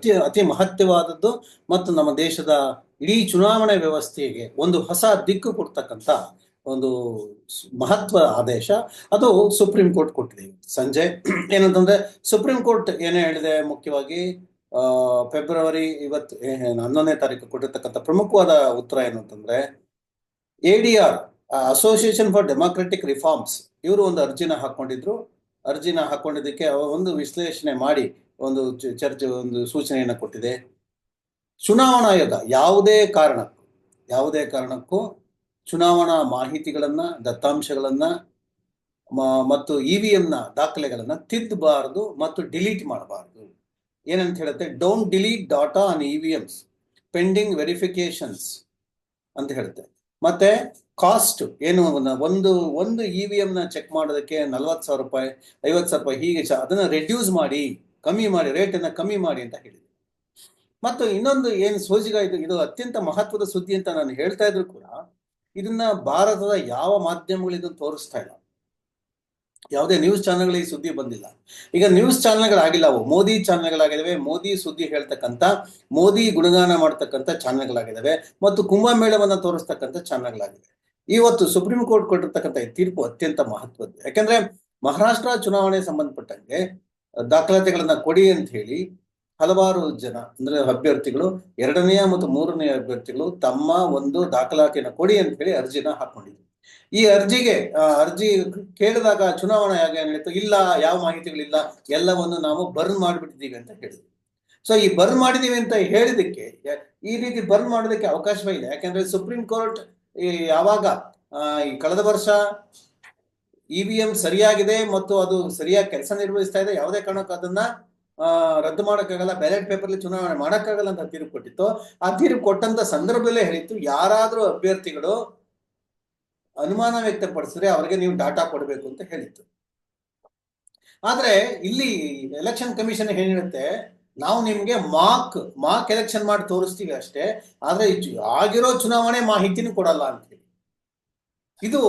ಅತಿ ಅತಿ ಮಹತ್ವವಾದದ್ದು ಮತ್ತು ನಮ್ಮ ದೇಶದ ಇಡೀ ಚುನಾವಣೆ ವ್ಯವಸ್ಥೆಗೆ ಒಂದು ಹೊಸ ದಿಕ್ಕು ಕೊಡ್ತಕ್ಕಂತ ಒಂದು ಮಹತ್ವ ಆದೇಶ ಅದು ಸುಪ್ರೀಂ ಕೋರ್ಟ್ ಕೊಟ್ಟಿದೆ ಸಂಜೆ. ಏನಂತಂದ್ರೆ ಸುಪ್ರೀಂ ಕೋರ್ಟ್ ಏನೇ ಹೇಳಿದೆ, ಮುಖ್ಯವಾಗಿ ಫೆಬ್ರವರಿ ಇವತ್ತು ಹನ್ನೊಂದನೇ ತಾರೀಕು ಕೊಟ್ಟಿರ್ತಕ್ಕಂಥ ಪ್ರಮುಖವಾದ ಉತ್ತರ ಏನು ಅಂತಂದ್ರೆ ADR association for democratic reforms ಇವರು ಒಂದು ಅರ್ಜಿನ ಹಾಕೊಂಡಿದ್ರು. ಅರ್ಜಿನ ಹಾಕೊಂಡಿದ್ದಕ್ಕೆ ಒಂದು ವಿಶ್ಲೇಷಣೆ ಮಾಡಿ ಒಂದು ಚರ್ಚೆ, ಒಂದು ಸೂಚನೆಯನ್ನು ಕೊಟ್ಟಿದೆ. ಚುನಾವಣಾ ಆಯೋಗ ಯಾವುದೇ ಕಾರಣಕ್ಕೂ ಯಾವುದೇ ಕಾರಣಕ್ಕೂ ಚುನಾವಣಾ ಮಾಹಿತಿಗಳನ್ನು, ದತ್ತಾಂಶಗಳನ್ನು ಮತ್ತು ಇ ವಿ ಎಂನ ದಾಖಲೆಗಳನ್ನು ತಿದ್ದಬಾರದು ಮತ್ತು ಡಿಲೀಟ್ ಮಾಡಬಾರದು. ಏನಂತ ಹೇಳುತ್ತೆ? Don't delete data on E V Ms pending verifications ಅಂತ ಹೇಳುತ್ತೆ. ಮತ್ತೆ ಕಾಸ್ಟ್ ಏನು ಒಂದು- ಒಂದು ಇ ವಿ ನ ಚೆಕ್ ಮಾಡೋದಕ್ಕೆ ನಲ್ವತ್ತು ಸಾವಿರ ರೂಪಾಯಿ, ಐವತ್ತು ಸಾವಿರ ರೂಪಾಯಿ ಹೀಗೆ ಅದನ್ನ ರೆಡ್ಯೂಸ್ ಮಾಡಿ. ಕಮ್ಮಿ ಮಾಡಿ ರೇಟ್ ಅನ್ನ ಕಮ್ಮಿ ಮಾಡಿ ಅಂತ ಹೇಳಿದೆ. ಮತ್ತು ಇನ್ನೊಂದು ಏನು ಸೋಜಿಗ ಇದು ಇದು ಅತ್ಯಂತ ಮಹತ್ವದ ಸುದ್ದಿ ಅಂತ ನಾನು ಹೇಳ್ತಾ ಇದ್ರು ಕೂಡ ಇದನ್ನ ಭಾರತದ ಯಾವ ಮಾಧ್ಯಮಗಳು ಇದನ್ನು ತೋರಿಸ್ತಾ ಇಲ್ಲ. ಯಾವುದೇ ನ್ಯೂಸ್ ಚಾನೆಲ್ ಈ ಸುದ್ದಿ ಬಂದಿಲ್ಲ. ಈಗ ನ್ಯೂಸ್ ಚಾನೆಲ್ಗಳಾಗಿಲ್ಲ ಅವು ಮೋದಿ ಚಾನೆಲ್ಗಳಾಗಿದ್ದಾವೆ ಮೋದಿ ಸುದ್ದಿ ಹೇಳ್ತಕ್ಕಂಥ, ಮೋದಿ ಗುಣಗಾನ ಮಾಡ್ತಕ್ಕಂಥ ಚಾನಲ್ಗಳಾಗಿದ್ದಾವೆ ಮತ್ತು ಕುಂಭಮೇಳವನ್ನು ತೋರಿಸ್ತಕ್ಕಂಥ ಚಾನೆಲ್ಗಳಾಗಿವೆ ಇವತ್ತು ಸುಪ್ರೀಂ ಕೋರ್ಟ್ ಕೊಟ್ಟಿರ್ತಕ್ಕಂಥ ತೀರ್ಪು ಅತ್ಯಂತ ಮಹತ್ವದ್ದು. ಯಾಕಂದ್ರೆ ಮಹಾರಾಷ್ಟ್ರ ಚುನಾವಣೆ ಸಂಬಂಧಪಟ್ಟಂಗೆ ದಾಖಲಾತಿಗಳನ್ನ ಕೊಡಿ ಅಂತ ಹೇಳಿ ಹಲವಾರು ಜನ, ಅಂದ್ರೆ ಅಭ್ಯರ್ಥಿಗಳು, ಎರಡನೆಯ ಮತ್ತು ಮೂರನೇ ಅಭ್ಯರ್ಥಿಗಳು ತಮ್ಮ ಒಂದು ದಾಖಲಾತಿಯನ್ನು ಕೊಡಿ ಅಂತ ಹೇಳಿ ಅರ್ಜಿನ ಹಾಕೊಂಡಿದ್ರು. ಈ ಅರ್ಜಿಗೆ ಅರ್ಜಿ ಕೇಳಿದಾಗ ಚುನಾವಣಾ ಆಯೋಗ ಏನ್ ಹೇಳಿತು? ಇಲ್ಲ, ಯಾವ ಮಾಹಿತಿಗಳಿಲ್ಲ, ಎಲ್ಲವನ್ನು ನಾವು ಬರ್ನ್ ಮಾಡಿಬಿಟ್ಟಿದ್ದೀವಿ ಅಂತ ಹೇಳಿದ್ರು. ಸೊ ಈ ಬರ್ನ್ ಮಾಡಿದೀವಿ ಅಂತ ಹೇಳಿದಕ್ಕೆ, ಈ ರೀತಿ ಬರ್ನ್ ಮಾಡೋದಕ್ಕೆ ಅವಕಾಶವೇ ಇಲ್ಲ. ಯಾಕಂದ್ರೆ ಸುಪ್ರೀಂ ಕೋರ್ಟ್ ಯಾವಾಗ ಈ ಕಳೆದ ವರ್ಷ ಇ ವಿ ಎಂ ಸರಿಯಾಗಿದೆ ಮತ್ತು ಅದು ಸರಿಯಾಗಿ ಕೆಲಸ ನಿರ್ವಹಿಸ್ತಾ ಇದೆ. ಯಾವುದೇ ಕಾರಣಕ್ಕೂ ಅದನ್ನ ರದ್ದು ಮಾಡೋಕ್ಕಾಗಲ್ಲ. ಬ್ಯಾಲೆಟ್ ಪೇಪರ್ಲಿ ಚುನಾವಣೆ ಮಾಡೋಕ್ಕಾಗಲ್ಲ ಅಂತ ತೀರ್ಪು ಕೊಟ್ಟಿತ್ತು. ಆ ತೀರ್ಪು ಕೊಟ್ಟಂತ ಸಂದರ್ಭದಲ್ಲೇ ಹೇಳಿತ್ತು, ಯಾರಾದರೂ ಅಭ್ಯರ್ಥಿಗಳು ಅನುಮಾನ ವ್ಯಕ್ತಪಡಿಸಿದ್ರೆ ಅವರಿಗೆ ನೀವು ಡಾಟಾ ಕೊಡಬೇಕು ಅಂತ ಹೇಳಿತ್ತು. ಆದ್ರೆ ಇಲ್ಲಿ ಎಲೆಕ್ಷನ್ ಕಮಿಷನ್ ಏನ್ ನಾವು ನಿಮ್ಗೆ ಮಾಕ್ ಮಾಕ್ ಎಲೆಕ್ಷನ್ ಮಾಡಿ ತೋರಿಸ್ತೀವಿ ಅಷ್ಟೇ, ಆದ್ರೆ ಆಗಿರೋ ಚುನಾವಣೆ ಮಾಹಿತಿನೂ ಕೊಡಲ್ಲ ಅಂತ ಹೇಳಿ. ಇದು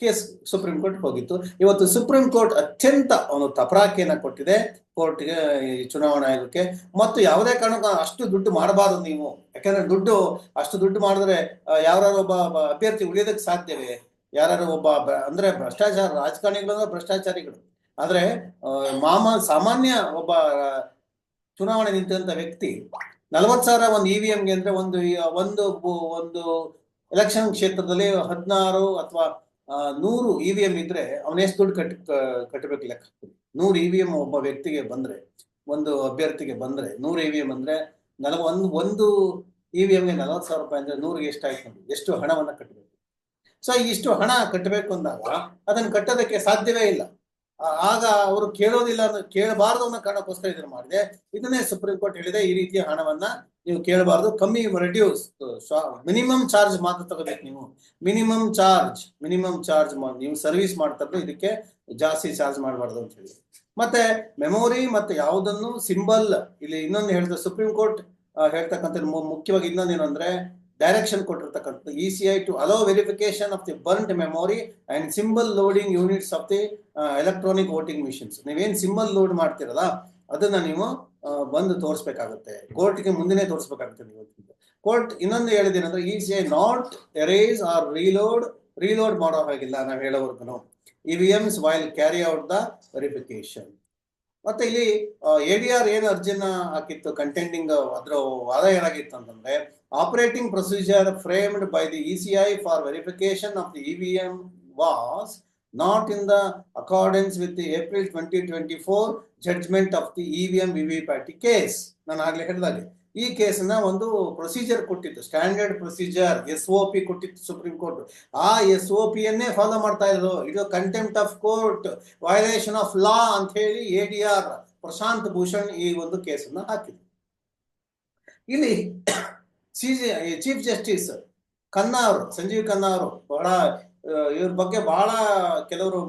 ಕೇಸ್ ಸುಪ್ರೀಂ ಕೋರ್ಟ್ ಹೋಗಿತ್ತು. ಇವತ್ತು ಸುಪ್ರೀಂ ಕೋರ್ಟ್ ಅತ್ಯಂತ ಒಂದು ತಪರಾಕಿಯನ್ನ ಕೊಟ್ಟಿದೆ ಕೋರ್ಟ್ಗೆ ಚುನಾವಣಾ ಆಯೋಗಕ್ಕೆ. ಮತ್ತು ಯಾವುದೇ ಕಾರಣಕ್ಕೂ ಅಷ್ಟು ದುಡ್ಡು ಮಾಡಬಾರದು ನೀವು. ಯಾಕಂದ್ರೆ ದುಡ್ಡು, ಅಷ್ಟು ದುಡ್ಡು ಮಾಡಿದ್ರೆ ಯಾರು ಒಬ್ಬ ಅಭ್ಯರ್ಥಿ ಉಳಿಯೋದಕ್ಕೆ ಸಾಧ್ಯವೇ? ಯಾರು ಒಬ್ಬ ಅಂದ್ರೆ ಭ್ರಷ್ಟಾಚಾರ, ರಾಜಕಾರಣಿಗಳು ಅಂದ್ರೆ ಭ್ರಷ್ಟಾಚಾರಿಗಳು. ಆದ್ರೆ ಮಾಮ, ಸಾಮಾನ್ಯ ಒಬ್ಬ ಚುನಾವಣೆ ನಿಂತಂತ ವ್ಯಕ್ತಿ ನಲವತ್ ಸಾವಿರ ಒಂದು ಇ ವಿ ಎಂಗೆ ಅಂದ್ರೆ ಒಂದು ಒಂದು ಒಂದು ಎಲೆಕ್ಷನ್ ಕ್ಷೇತ್ರದಲ್ಲಿ ಹದಿನಾರು ಅಥವಾ ನೂರು ಇ ವಿ ಎಂ ಇದ್ರೆ ಎಷ್ಟು ದುಡ್ಡು ಕಟ್ ಕಟ್ಟಬೇಕು ಲೆಕ್ಕ. ನೂರು ಇ ವಿ ಎಂ ಒಬ್ಬ ವ್ಯಕ್ತಿಗೆ ಬಂದ್ರೆ, ಒಂದು ಅಭ್ಯರ್ಥಿಗೆ ಬಂದ್ರೆ, ನೂರು ಇ ವಿ ಎಂ ಅಂದ್ರೆ ನಲವ ಒಂದು ಒಂದು ಇ ವಿ ಎಂಗೆ ನಲವತ್ತು ಸಾವಿರ ರೂಪಾಯಿ ಅಂದ್ರೆ ನೂರಿಗೆ ಎಷ್ಟಾಯ್ತು ಎಷ್ಟು ಹಣವನ್ನ ಕಟ್ಟಬೇಕು ಸೊ, ಇಷ್ಟು ಹಣ ಕಟ್ಟಬೇಕು ಅಂದಾಗ ಅದನ್ನು ಕಟ್ಟೋದಕ್ಕೆ ಸಾಧ್ಯವೇ ಇಲ್ಲ ಆಗ ಅವರು ಕೇಳೋದಿಲ್ಲ ಕೇಳಬಾರದು ಅನ್ನೋ ಕಾರಣಕ್ಕೋಸ್ಕರ ಇದನ್ನ ಮಾಡಿದೆ. ಇದನ್ನೇ ಸುಪ್ರೀಂ ಕೋರ್ಟ್ ಹೇಳಿದೆ, ಈ ರೀತಿಯ ಹಣವನ್ನ ನೀವು ಕೇಳಬಾರದು. ಕಮ್ಮಿ ರೆಡ್ಯೂಸ್ ಮಿನಿಮಮ್ ಚಾರ್ಜ್ ಮಾತ್ರ ತಗೋಬೇಕು ನೀವು. ಮಿನಿಮಮ್ ಚಾರ್ಜ್ ಮಿನಿಮಮ್ ಚಾರ್ಜ್ ನೀವು ಸರ್ವಿಸ್ ಮಾಡ್ತಾರೆ ಇದಕ್ಕೆ ಜಾಸ್ತಿ ಚಾರ್ಜ್ ಮಾಡಬಾರ್ದು ಅಂತ ಹೇಳಿ. ಮತ್ತೆ ಮೆಮೊರಿ ಮತ್ತೆ ಯಾವುದನ್ನು ಸಿಂಬಲ್ ಇಲ್ಲಿ ಇನ್ನೊಂದು ಹೇಳಿದ್ರೆ ಸುಪ್ರೀಂ ಕೋರ್ಟ್ ಹೇಳ್ತಕ್ಕಂಥ ಮುಖ್ಯವಾಗಿ ಇನ್ನೊಂದೇನು ಅಂದ್ರೆ ಡೈರೆಕ್ಷನ್ ಕೊಟ್ಟಿರ್ತಕ್ಕಂಥದ್ದು. E C I to allow verification of the burnt memory and symbol loading units of the electronic voting machines ನೀವೇನು ಸಿಂಬಲ್ ಲೋಡ್ ಮಾಡ್ತಿರಲ್ಲ, ಅದನ್ನ ನೀವು ಬಂದು ತೋರಿಸ್ಬೇಕಾಗುತ್ತೆ. ಕೋರ್ಟ್ಗೆ ಮುಂದೆ ತೋರಿಸ್ಬೇಕಾಗುತ್ತೆ ನೀವು. ಕೋರ್ಟ್ ಇನ್ನೊಂದು ಹೇಳಿದೇನಂದ್ರೆ E C I not erase or reload reload ಮಾಡೋ ಹಾಗಿಲ್ಲ ನಾವು ಹೇಳೋವರೆಗೂ E V Ms while carry out the verification ಮತ್ತೆ ಇಲ್ಲಿ ಎ ಡಿ ಆರ್ ಏನು ಅರ್ಜಿನ ಹಾಕಿತ್ತು ಕಂಟೆಂಡಿಂಗ್ ಅದರ ವಾದ ಏನಾಗಿತ್ತು ಅಂತಂದ್ರೆ operating procedure framed by the ECI for verification ಫಾರ್ the of was not in the was not in the accordance with of the EVM ವಿವಿಪ್ಯಾಟಿ ಕೇಸ್ ನಾನು ಆಗಲೇ ಹೇಳಿದಾಗೆ, ಈ ಕೇಸನ್ನ ಒಂದು ಪ್ರೊಸೀಜರ್ ಕೊಟ್ಟಿತ್ತು standard procedure S O P ಕೊಟ್ಟಿತ್ತು ಸುಪ್ರೀಂ ಕೋರ್ಟ್ ಆ ಎಸ್ ಒ ಪಿಯನ್ನೇ ಫಾಲೋ ಮಾಡ್ತಾ ಇದ್ರು ಇದು contempt of court violation of law ಅಂತ ಹೇಳಿ A D R Prashant Bhushan ಈ ಒಂದು ಕೇಸನ್ನ ಹಾಕಿದ್ರು. ಇಲ್ಲಿ ಸಿ ಚೀಫ್ ಜಸ್ಟಿಸ್ ಖನ್ನಾ ಅವರು, ಸಂಜೀವ್ ಖನ್ನಾ ಅವರು ಬಹಳ ಇವ್ರ ಬಗ್ಗೆ ಬಹಳ ಕೆಲವರು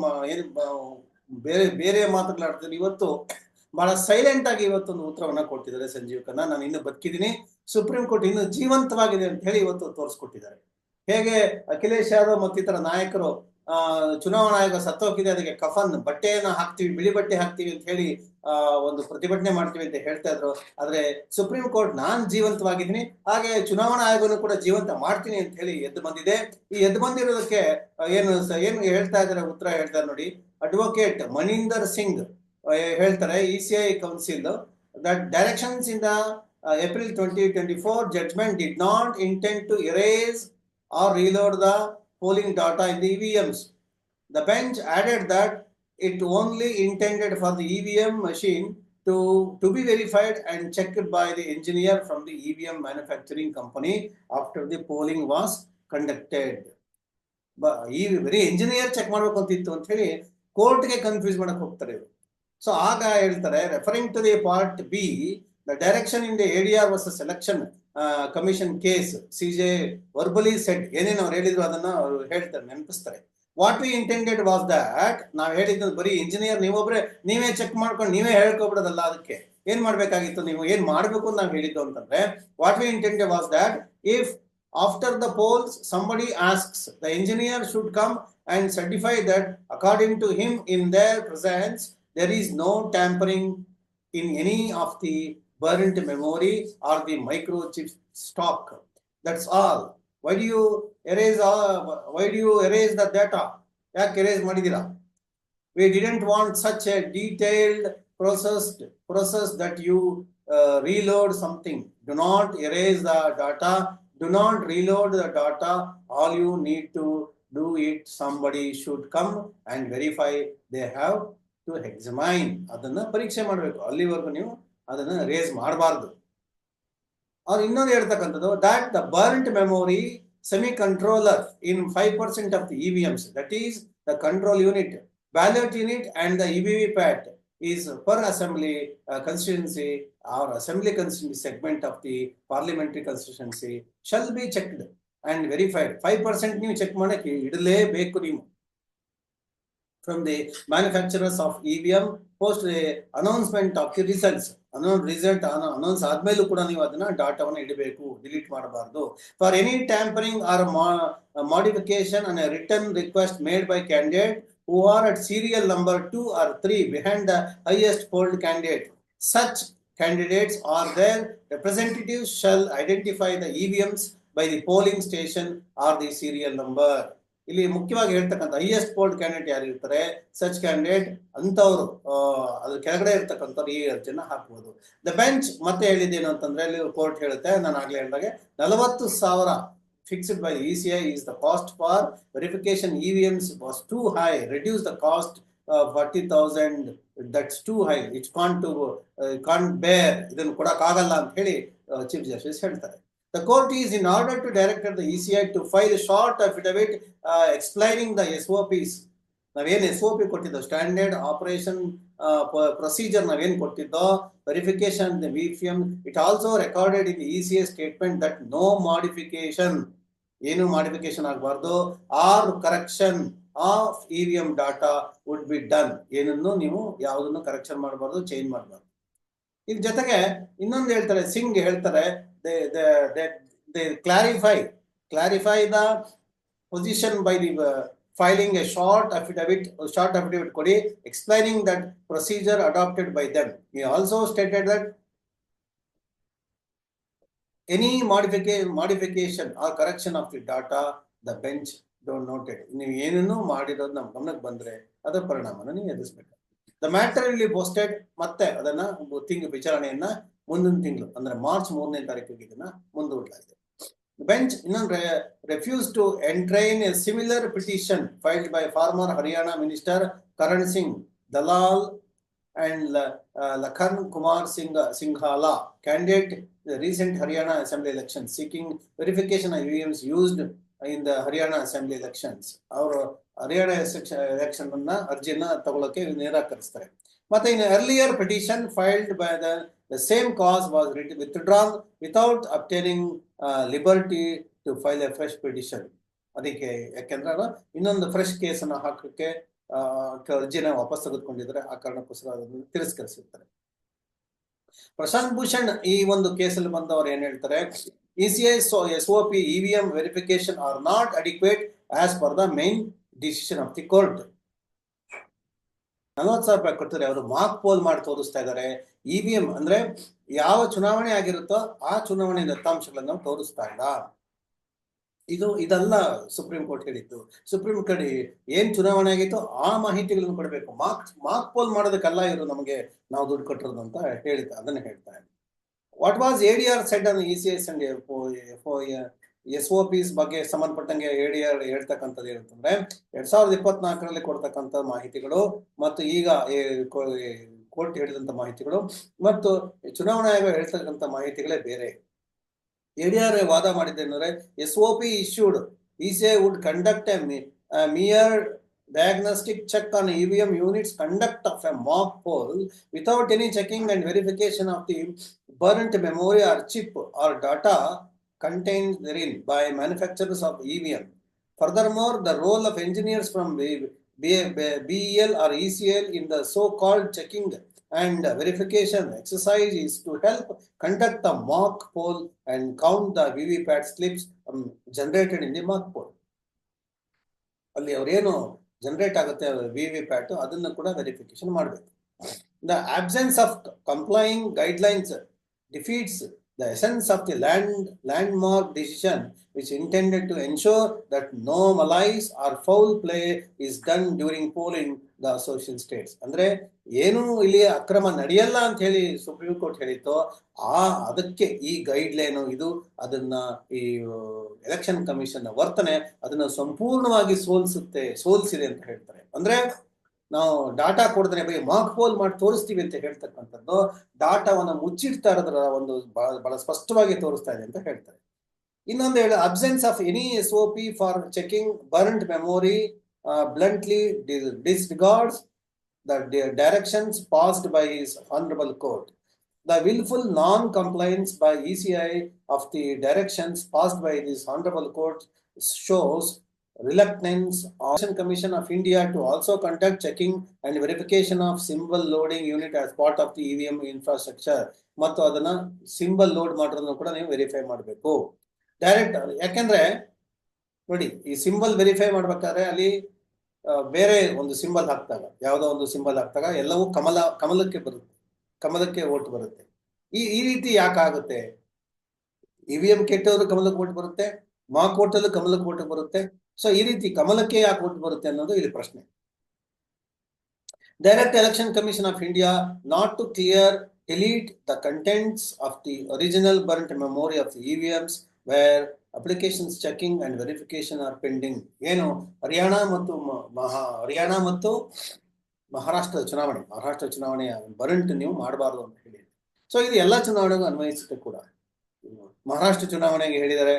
ಬೇರೆ ಬೇರೆ ಮಾತುಗಳಾಡ್ತಾರೆ ಇವತ್ತು ಬಹಳ ಸೈಲೆಂಟ್ ಆಗಿ ಇವತ್ತೊಂದು ಉತ್ತರವನ್ನ ಕೊಟ್ಟಿದ್ದಾರೆ ಸಂಜೀವ್ ಖನ್ನಾ. ನಾನು ಇನ್ನು ಬದುಕಿದ್ದೀನಿ. ಸುಪ್ರೀಂ ಕೋರ್ಟ್ ಇನ್ನು ಜೀವಂತವಾಗಿದೆ ಅಂತ ಹೇಳಿ ಇವತ್ತು ತೋರಿಸ್ಕೊಟ್ಟಿದ್ದಾರೆ. ಹೇಗೆ ಅಖಿಲೇಶ್ ಯಾದವ್ ಮತ್ತಿತರ ನಾಯಕರು ಚುನಾವಣಾ ಆಯೋಗ ಸತ್ತೋಗಿದೆ, ಅದಕ್ಕೆ ಕಫನ್ ಬಟ್ಟೆಯನ್ನು ಹಾಕ್ತೀವಿ, ಬಿಳಿ ಬಟ್ಟೆ ಹಾಕ್ತೀವಿ ಅಂತ ಹೇಳಿ ಒಂದು ಪ್ರತಿಭಟನೆ ಮಾಡ್ತೀವಿ ಅಂತ ಹೇಳ್ತಾ ಇದ್ರು. ಆದ್ರೆ ಸುಪ್ರೀಂ ಕೋರ್ಟ್ ನಾನ್ ಜೀವಂತವಾಗಿದ್ದೀನಿ, ಹಾಗೆ ಚುನಾವಣಾ ಆಯೋಗನು ಕೂಡ ಜೀವಂತ ಮಾಡ್ತೀನಿ ಅಂತ ಹೇಳಿ ಎದ್ದು ಬಂದಿದೆ. ಈ ಎದ್ದು ಬಂದಿರೋದಕ್ಕೆ ಏನು ಏನು ಹೇಳ್ತಾ ಇದಾರೆ ಉತ್ತರ ಹೇಳ್ತಾರೆ ನೋಡಿ. ಅಡ್ವೊಕೇಟ್ ಮಣೀಂದರ್ ಸಿಂಗ್ ಹೇಳ್ತಾರೆ E C I counsel that directions in the April twenty twenty four judgment did not intent to erase or reload the polling data in the EVMs. The bench added that it only intended for the EVM machine to, to be verified and checked by the engineer from the EVM manufacturing company after the polling was conducted. ಈ ಬರೀ engineer check ಮಾಡ್ಬೇಕು ಅಂತಿತ್ತು ಅಂತ ಹೇಳಿ ಕೋರ್ಟ್ಗೆ confuse ಮಾಡಕ್ ಹೋಗ್ತಾರೆ ಇವರು ಸೊ ಆಗ ಹೇಳ್ತಾರೆ referring to the part B the direction in the ADR versus election commission case C J verbally set ಏನೇನು ಅವ್ರು ಹೇಳಿದ್ರು ಅದನ್ನ ಅವರು ಹೇಳ್ತಾರೆ, ನೆನಪಿಸ್ತಾರೆ. What we intended was that ನಾವು ಹೇಳಿದ್ದು ಬರೀ ಇಂಜಿನಿಯರ್ ನೀವೊಬ್ರೆ, ನೀವೇ ಚೆಕ್ ಮಾಡ್ಕೊಂಡು ನೀವೇ ಹೇಳ್ಕೊಬಿಡೋದಲ್ಲ ಅದಕ್ಕೆ. ಏನ್ ಮಾಡ್ಬೇಕಾಗಿತ್ತು ನೀವು, ಏನ್ ಮಾಡ್ಬೇಕು ಅಂತ ನಾವು ಹೇಳಿದ್ದು ಅಂತಂದ್ರೆ what we intended was that if after the polls somebody asks the engineer should come and certify that according to him in their presence there is no tampering in any of the burnt memory or the microchip stock that's all why do you erase all, why do you erase the data ಯಾಕೆ erase ಮಾಡಿದೀರಾ we didn't want such a detailed processed process that you uh, reload something do not erase the data do not reload the data all you need to do it somebody should come and verify they have to examine ಅದನ್ನ ಪರೀಕ್ಷೆ ಮಾಡಬೇಕು ಅಲ್ಲಿವರೆಗೂ ನೀವು ಅದನ್ನು erase ಮಾಡಬಾರ್ದು. ಅವ್ರು ಇನ್ನೊಂದು ಹೇಳ್ತಕ್ಕಂಥದ್ದು that the burnt memory semi controller in five percent of the E V Ms that is the control unit ballot unit and the E V V pat is per assembly constituency or assembly constituency segment of the parliamentary constituency shall be checked and verified five percent ನೀವು check ಮಾಡೋಕ್ಕೆ ಇಡಲೇಬೇಕು ನೀವು. From the manufacturers of E V M post the announcement of the results unknown result announce ಆದ್ಮೇಲೂ ಕೂಡ ನೀವು ಅದನ್ನ ಡಾಟಾವನ್ನು ಇಡಬೇಕು ಡಿಲೀಟ್ ಮಾಡಬಾರ್ದು for any tampering or modification on written request made by candidate who are at serial number two or three behind the highest polled candidate Such candidates or their representatives shall identify the EVMs by the polling station or the serial number. ಇಲ್ಲಿ ಮುಖ್ಯವಾಗಿ ಹೇಳ್ತಕ್ಕಂತ highest polled candidate ಯಾರು ಇರ್ತಾರೆ such candidate ಅಂತವ್ರು ಅದ್ರ ಕೆಳಗಡೆ ಇರ್ತಕ್ಕಂಥವ್ರು ಈ ಅರ್ಜಿನ ಹಾಕ್ಬೋದು ದ ಬೆಂಚ್ ಮತ್ತೆ ಹೇಳಿದ್ದೇನು ಅಂತಂದ್ರೆ ಇಲ್ಲಿ ಕೋರ್ಟ್ ಹೇಳುತ್ತೆ, ನಾನು ಆಗ್ಲೇ ಹೇಳಿದಾಗೆ, ನಲವತ್ತು ಸಾವಿರ fixed by E C I is the cost for verification E V Ms was too high reduce the cost forty thousand that's too high it's con to con bear ಇದನ್ನು ಕೊಡಕ್ಕಾಗಲ್ಲ ಅಂತ ಹೇಳಿ ಚೀಫ್ ಜಸ್ಟಿಸ್ ಹೇಳ್ತಾರೆ. The court is in order to direct the ECI to file a short affidavit uh, explaining the SOPs. ನಾವೇನ್ S O P ಕೊಟ್ಟಿದ್ದೋ standard operation procedure ನಾವೇನ್ ಕೊಟ್ಟಿದ್ದೋ verification V P M it also recorded in E C A statement that no modification ಏನು modification ಆಗಬಾರ್ದು or correction of E V M data would be done ಏನನ್ನು ನೀವು ಯಾವುದನ್ನು correction ಮಾಡಬಾರ್ದು change ಮಾಡಬಾರ್ದು ಇದ್ರ ಜೊತೆಗೆ ಇನ್ನೊಂದು ಹೇಳ್ತಾರೆ ಸಿಂಗ್ ಹೇಳ್ತಾರೆ clarify the position by the uh, filing a short affidavit, short affidavit code explaining that procedure adopted by them. He also stated that any modification, modification or correction of the data, the bench don't note it. ನೀವು ಏನನ್ನು ಮಾಡಿರೋದು ನಮ್ಮ ಗಮನಕ್ಕೆ ಬಂದ್ರೆ ಅದರ ಪರಿಣಾಮನ ನೀವು ಎದುರಿಸ್ಬೇಕು. Matter will be posted ಮತ್ತೆ ಅದನ್ನ ತಿಂಗ್ ವಿಚಾರಣೆಯನ್ನ ಮುಂದಿನ ತಿಂಗಳು, ಅಂದ್ರೆ ಮಾರ್ಚ್ ಮೂರನೇ ತಾರೀಕಿಗೆ ಇದನ್ನ ಮುಂದೂಡಲಾಗಿದೆ. ಬೆಂಚ್ ಇನ್ನೊಂದು refuse to entertain a similar petition filed by former Haryana minister Karan Singh Dalal and Lakhan Kumar Singh Singla candidate recent Haryana assembly election seeking verification of E used in the Haryana assembly elections ಅವರು Haryana election ಅನ್ನ ಅರ್ಜಿಯನ್ನ ತಗೊಳಕ್ಕೆ ನಿರಾಕರಿಸ್ತಾರೆ. ಮತ್ತೆ in earlier petition filed by the the same cause was withdrawn without obtaining liberty to file a fresh petition. ಅದಕ್ಕೆ, ಯಾಕೆಂದ್ರೆ ಇನ್ನೊಂದು fresh ಕೇಸನ್ನ ಹಾಕಕ್ಕೆ ಅರ್ಜಿನ ವಾಪಸ್ ತೆಗೆದುಕೊಂಡಿದ್ರೆ ಆ ಕಾರಣಕ್ಕೋಸ್ಕರ ಅದನ್ನು ತಿರಸ್ಕರಿಸಿರ್ತಾರೆ. ಪ್ರಶಾಂತ್ ಭೂಷಣ್ ಈ ಒಂದು ಕೇಸಲ್ಲಿ ಬಂದವರು ಏನ್ ಹೇಳ್ತಾರೆ? ECI S O P EVM verification are not adequate as per the main decision of the court ನಲವತ್ತು ಸಾವಿರ ರೂಪಾಯಿ ಕೊಟ್ಟಿದ್ರೆ ಅವರು ಮಾಕ್ ಪೋಲ್ ಮಾಡಿ ತೋರಿಸ್ತಾ ಇದ್ದಾರೆ. ಎಂ ಅಂದ್ರೆ ಯಾವ ಚುನಾವಣೆ ಆಗಿರುತ್ತೋ ಆ ಚುನಾವಣೆ ದತ್ತಾಂಶಗಳನ್ನು ತೋರಿಸ್ತಾ ಇಲ್ಲ. ಇದು ಇದಲ್ಲ ಸುಪ್ರೀಂ ಕೋರ್ಟ್ ಹೇಳಿದ್ದು. ಸುಪ್ರೀಂ ಕೋರ್ಟ್ ಏನ್ ಚುನಾವಣೆ ಆಗಿತ್ತು ಆ ಮಾಹಿತಿಗಳನ್ನು ಕೊಡಬೇಕು. ಮಾಕ್ ಮಾರ್ಕ್ ಪೋಲ್ ಮಾಡೋದಕ್ಕೆಲ್ಲ ಇವರು ನಮಗೆ ನಾವು ದುಡ್ಡು ಕೊಟ್ಟಿರೋದು ಅಂತ ಹೇಳಿದ ಅದನ್ನ ಹೇಳ್ತಾರೆ what was ADR said on E C S and S O Ps ಬಗ್ಗೆ ಸಂಬಂಧಪಟ್ಟಂಗೆ ಎ ಆರ್ ಹೇಳ್ತಕ್ಕಂಥದ್ದು ಏನಂತಂದ್ರೆ ಎರಡ್ ಸಾವಿರದ ಇಪ್ಪತ್ನಾಲ್ಕರಲ್ಲಿ ಕೊಡ್ತಕ್ಕಂಥ ಮಾಹಿತಿಗಳು ಮತ್ತು ಈಗ ಕೋರ್ಟ್ ಹೇಳಿದಂತ ಮಾಹಿತಿಗಳು ಮತ್ತು ಚುನಾವಣಾ ಆಯೋಗ ಹೇಳ್ತಕ್ಕಂಥ ಮಾಹಿತಿಗಳೇ ಬೇರೆ. ಎಡಿಆರ್ ವಾದ ಮಾಡಿದ್ದೇನೆಂದ್ರೆ S O P issued ECI would conduct a mere diagnostic check on E V EVM units conduct of a mock poll without any checking and verification of the burnt memory or chip or data contained therein by manufacturers of EVM. Furthermore, the role of engineers from BEL or ECL in the so-called checking and verification exercise is to help conduct the mock poll and count the VVPAT slips um, generated in the mock poll. ಅಲ್ಲಿ ಅವ್ರೇನು generate ಆಗುತ್ತೆ V V Pat ಅದನ್ನು ಕೂಡ verification ಮಾಡಬೇಕು the absence of complying guidelines defeats essence of the land landmark decision which intended to ensure that no malice or foul play is done during polling the asocial states ಅಂದ್ರೆ ಏನು ಇಲ್ಲಿ ಅಕ್ರಮ ನಡೆಯಲ್ಲ ಅಂತ ಹೇಳಿ ಸುಪ್ರೀಂ ಕೋರ್ಟ್ ಹೇಳಿತ್ತೋ, ಆ ಅದಕ್ಕೆ ಈ ಗೈಡ್ ಲೈನ್ ಇದು, ಅದನ್ನ ಈ ಎಲೆಕ್ಷನ್ ಕಮಿಷನ್ ವರ್ತನೆ ಅದನ್ನ ಸಂಪೂರ್ಣವಾಗಿ ಸೋಲಿಸುತ್ತೆ, ಸೋಲಿಸಿದೆ ಅಂತ ಹೇಳ್ತಾರೆ. ಅಂದ್ರೆ ನಾವು ಡಾಟಾ ಕೊಡದ್ರೆ ಬಗ್ಗೆ ಮಾಕ್ ಪೋಲ್ ಮಾಡಿ ತೋರಿಸ್ತೀವಿ ಅಂತ ಹೇಳ್ತಕ್ಕಂಥದ್ದು, ಡಾಟಾವನ್ನು ಮುಚ್ಚಿಡ್ತಾ ಇರೋದ್ರ ಒಂದು ಬಹಳ ಬಹಳ ಸ್ಪಷ್ಟವಾಗಿ ತೋರಿಸ್ತಾ ಇದೆ ಅಂತ ಹೇಳ್ತಾರೆ. ಇನ್ನೊಂದು ಹೇಳಿ absence of any S O P for checking burnt memory bluntly disregards the directions passed by his honourable court the wilful non compliance by E C I of the directions passed by this honourable court shows reluctance Election Commission of India to also conduct checking and verification of symbol loading unit as part of the EVM infrastructure. ಮತ್ತು ಅದನ್ನ symbol load ಮಾಡೋದನ್ನು ಕೂಡ ನೀವು verify ಮಾಡಬೇಕು. Direct ಯಾಕೆಂದ್ರೆ ನೋಡಿ, ಈ symbol verify ಮಾಡ್ಬೇಕಾದ್ರೆ ಅಲ್ಲಿ ಬೇರೆ ಒಂದು ಸಿಂಬಲ್ ಹಾಕ್ತಾಗ ಯಾವುದೋ ಒಂದು ಸಿಂಬಲ್ ಹಾಕ್ತಾಗ ಎಲ್ಲವೂ ಕಮಲ, ಕಮಲಕ್ಕೆ ಬರುತ್ತೆ. ಕಮಲಕ್ಕೆ ಓಟ್ ಬರುತ್ತೆ. ಈ ಈ ರೀತಿ ಯಾಕಾಗುತ್ತೆ ಇವಿಎಂ ಕೆಟ್ಟವರು ಕಮಲಕ್ಕೆ ಓಟ್ ಬರುತ್ತೆ ಮಾ ಕೋಟಲ್ಲೂ ಕಮಲಕ್ಕೆ ಓಟ್ ಬರುತ್ತೆ. ಸೊ ಈ ರೀತಿ ಕಮಲಕ್ಕೆ ಯಾಕೆ ಓಟ್ ಬರುತ್ತೆ ಅನ್ನೋದು ಇಲ್ಲಿ ಪ್ರಶ್ನೆ. Direct election commission of India not to clear delete the contents of the original burnt memory of the EVMs where applications checking and verification are pending. ಏನು? ಹರಿಯಾಣ ಮತ್ತು ಮಹಾ, ಹರಿಯಾಣ ಮತ್ತು ಮಹಾರಾಷ್ಟ್ರದ ಚುನಾವಣೆ. ಮಹಾರಾಷ್ಟ್ರ ಚುನಾವಣೆಯ ಬರಂಟ್ ನೀವು ಮಾಡಬಾರ್ದು ಅಂತ ಹೇಳಿ ಸೊ ಇದು ಎಲ್ಲ ಚುನಾವಣೆಗೂ ಅನ್ವಯಿಸುತ್ತೆ ಕೂಡ. ಮಹಾರಾಷ್ಟ್ರ ಚುನಾವಣೆಗೆ ಹೇಳಿದರೆ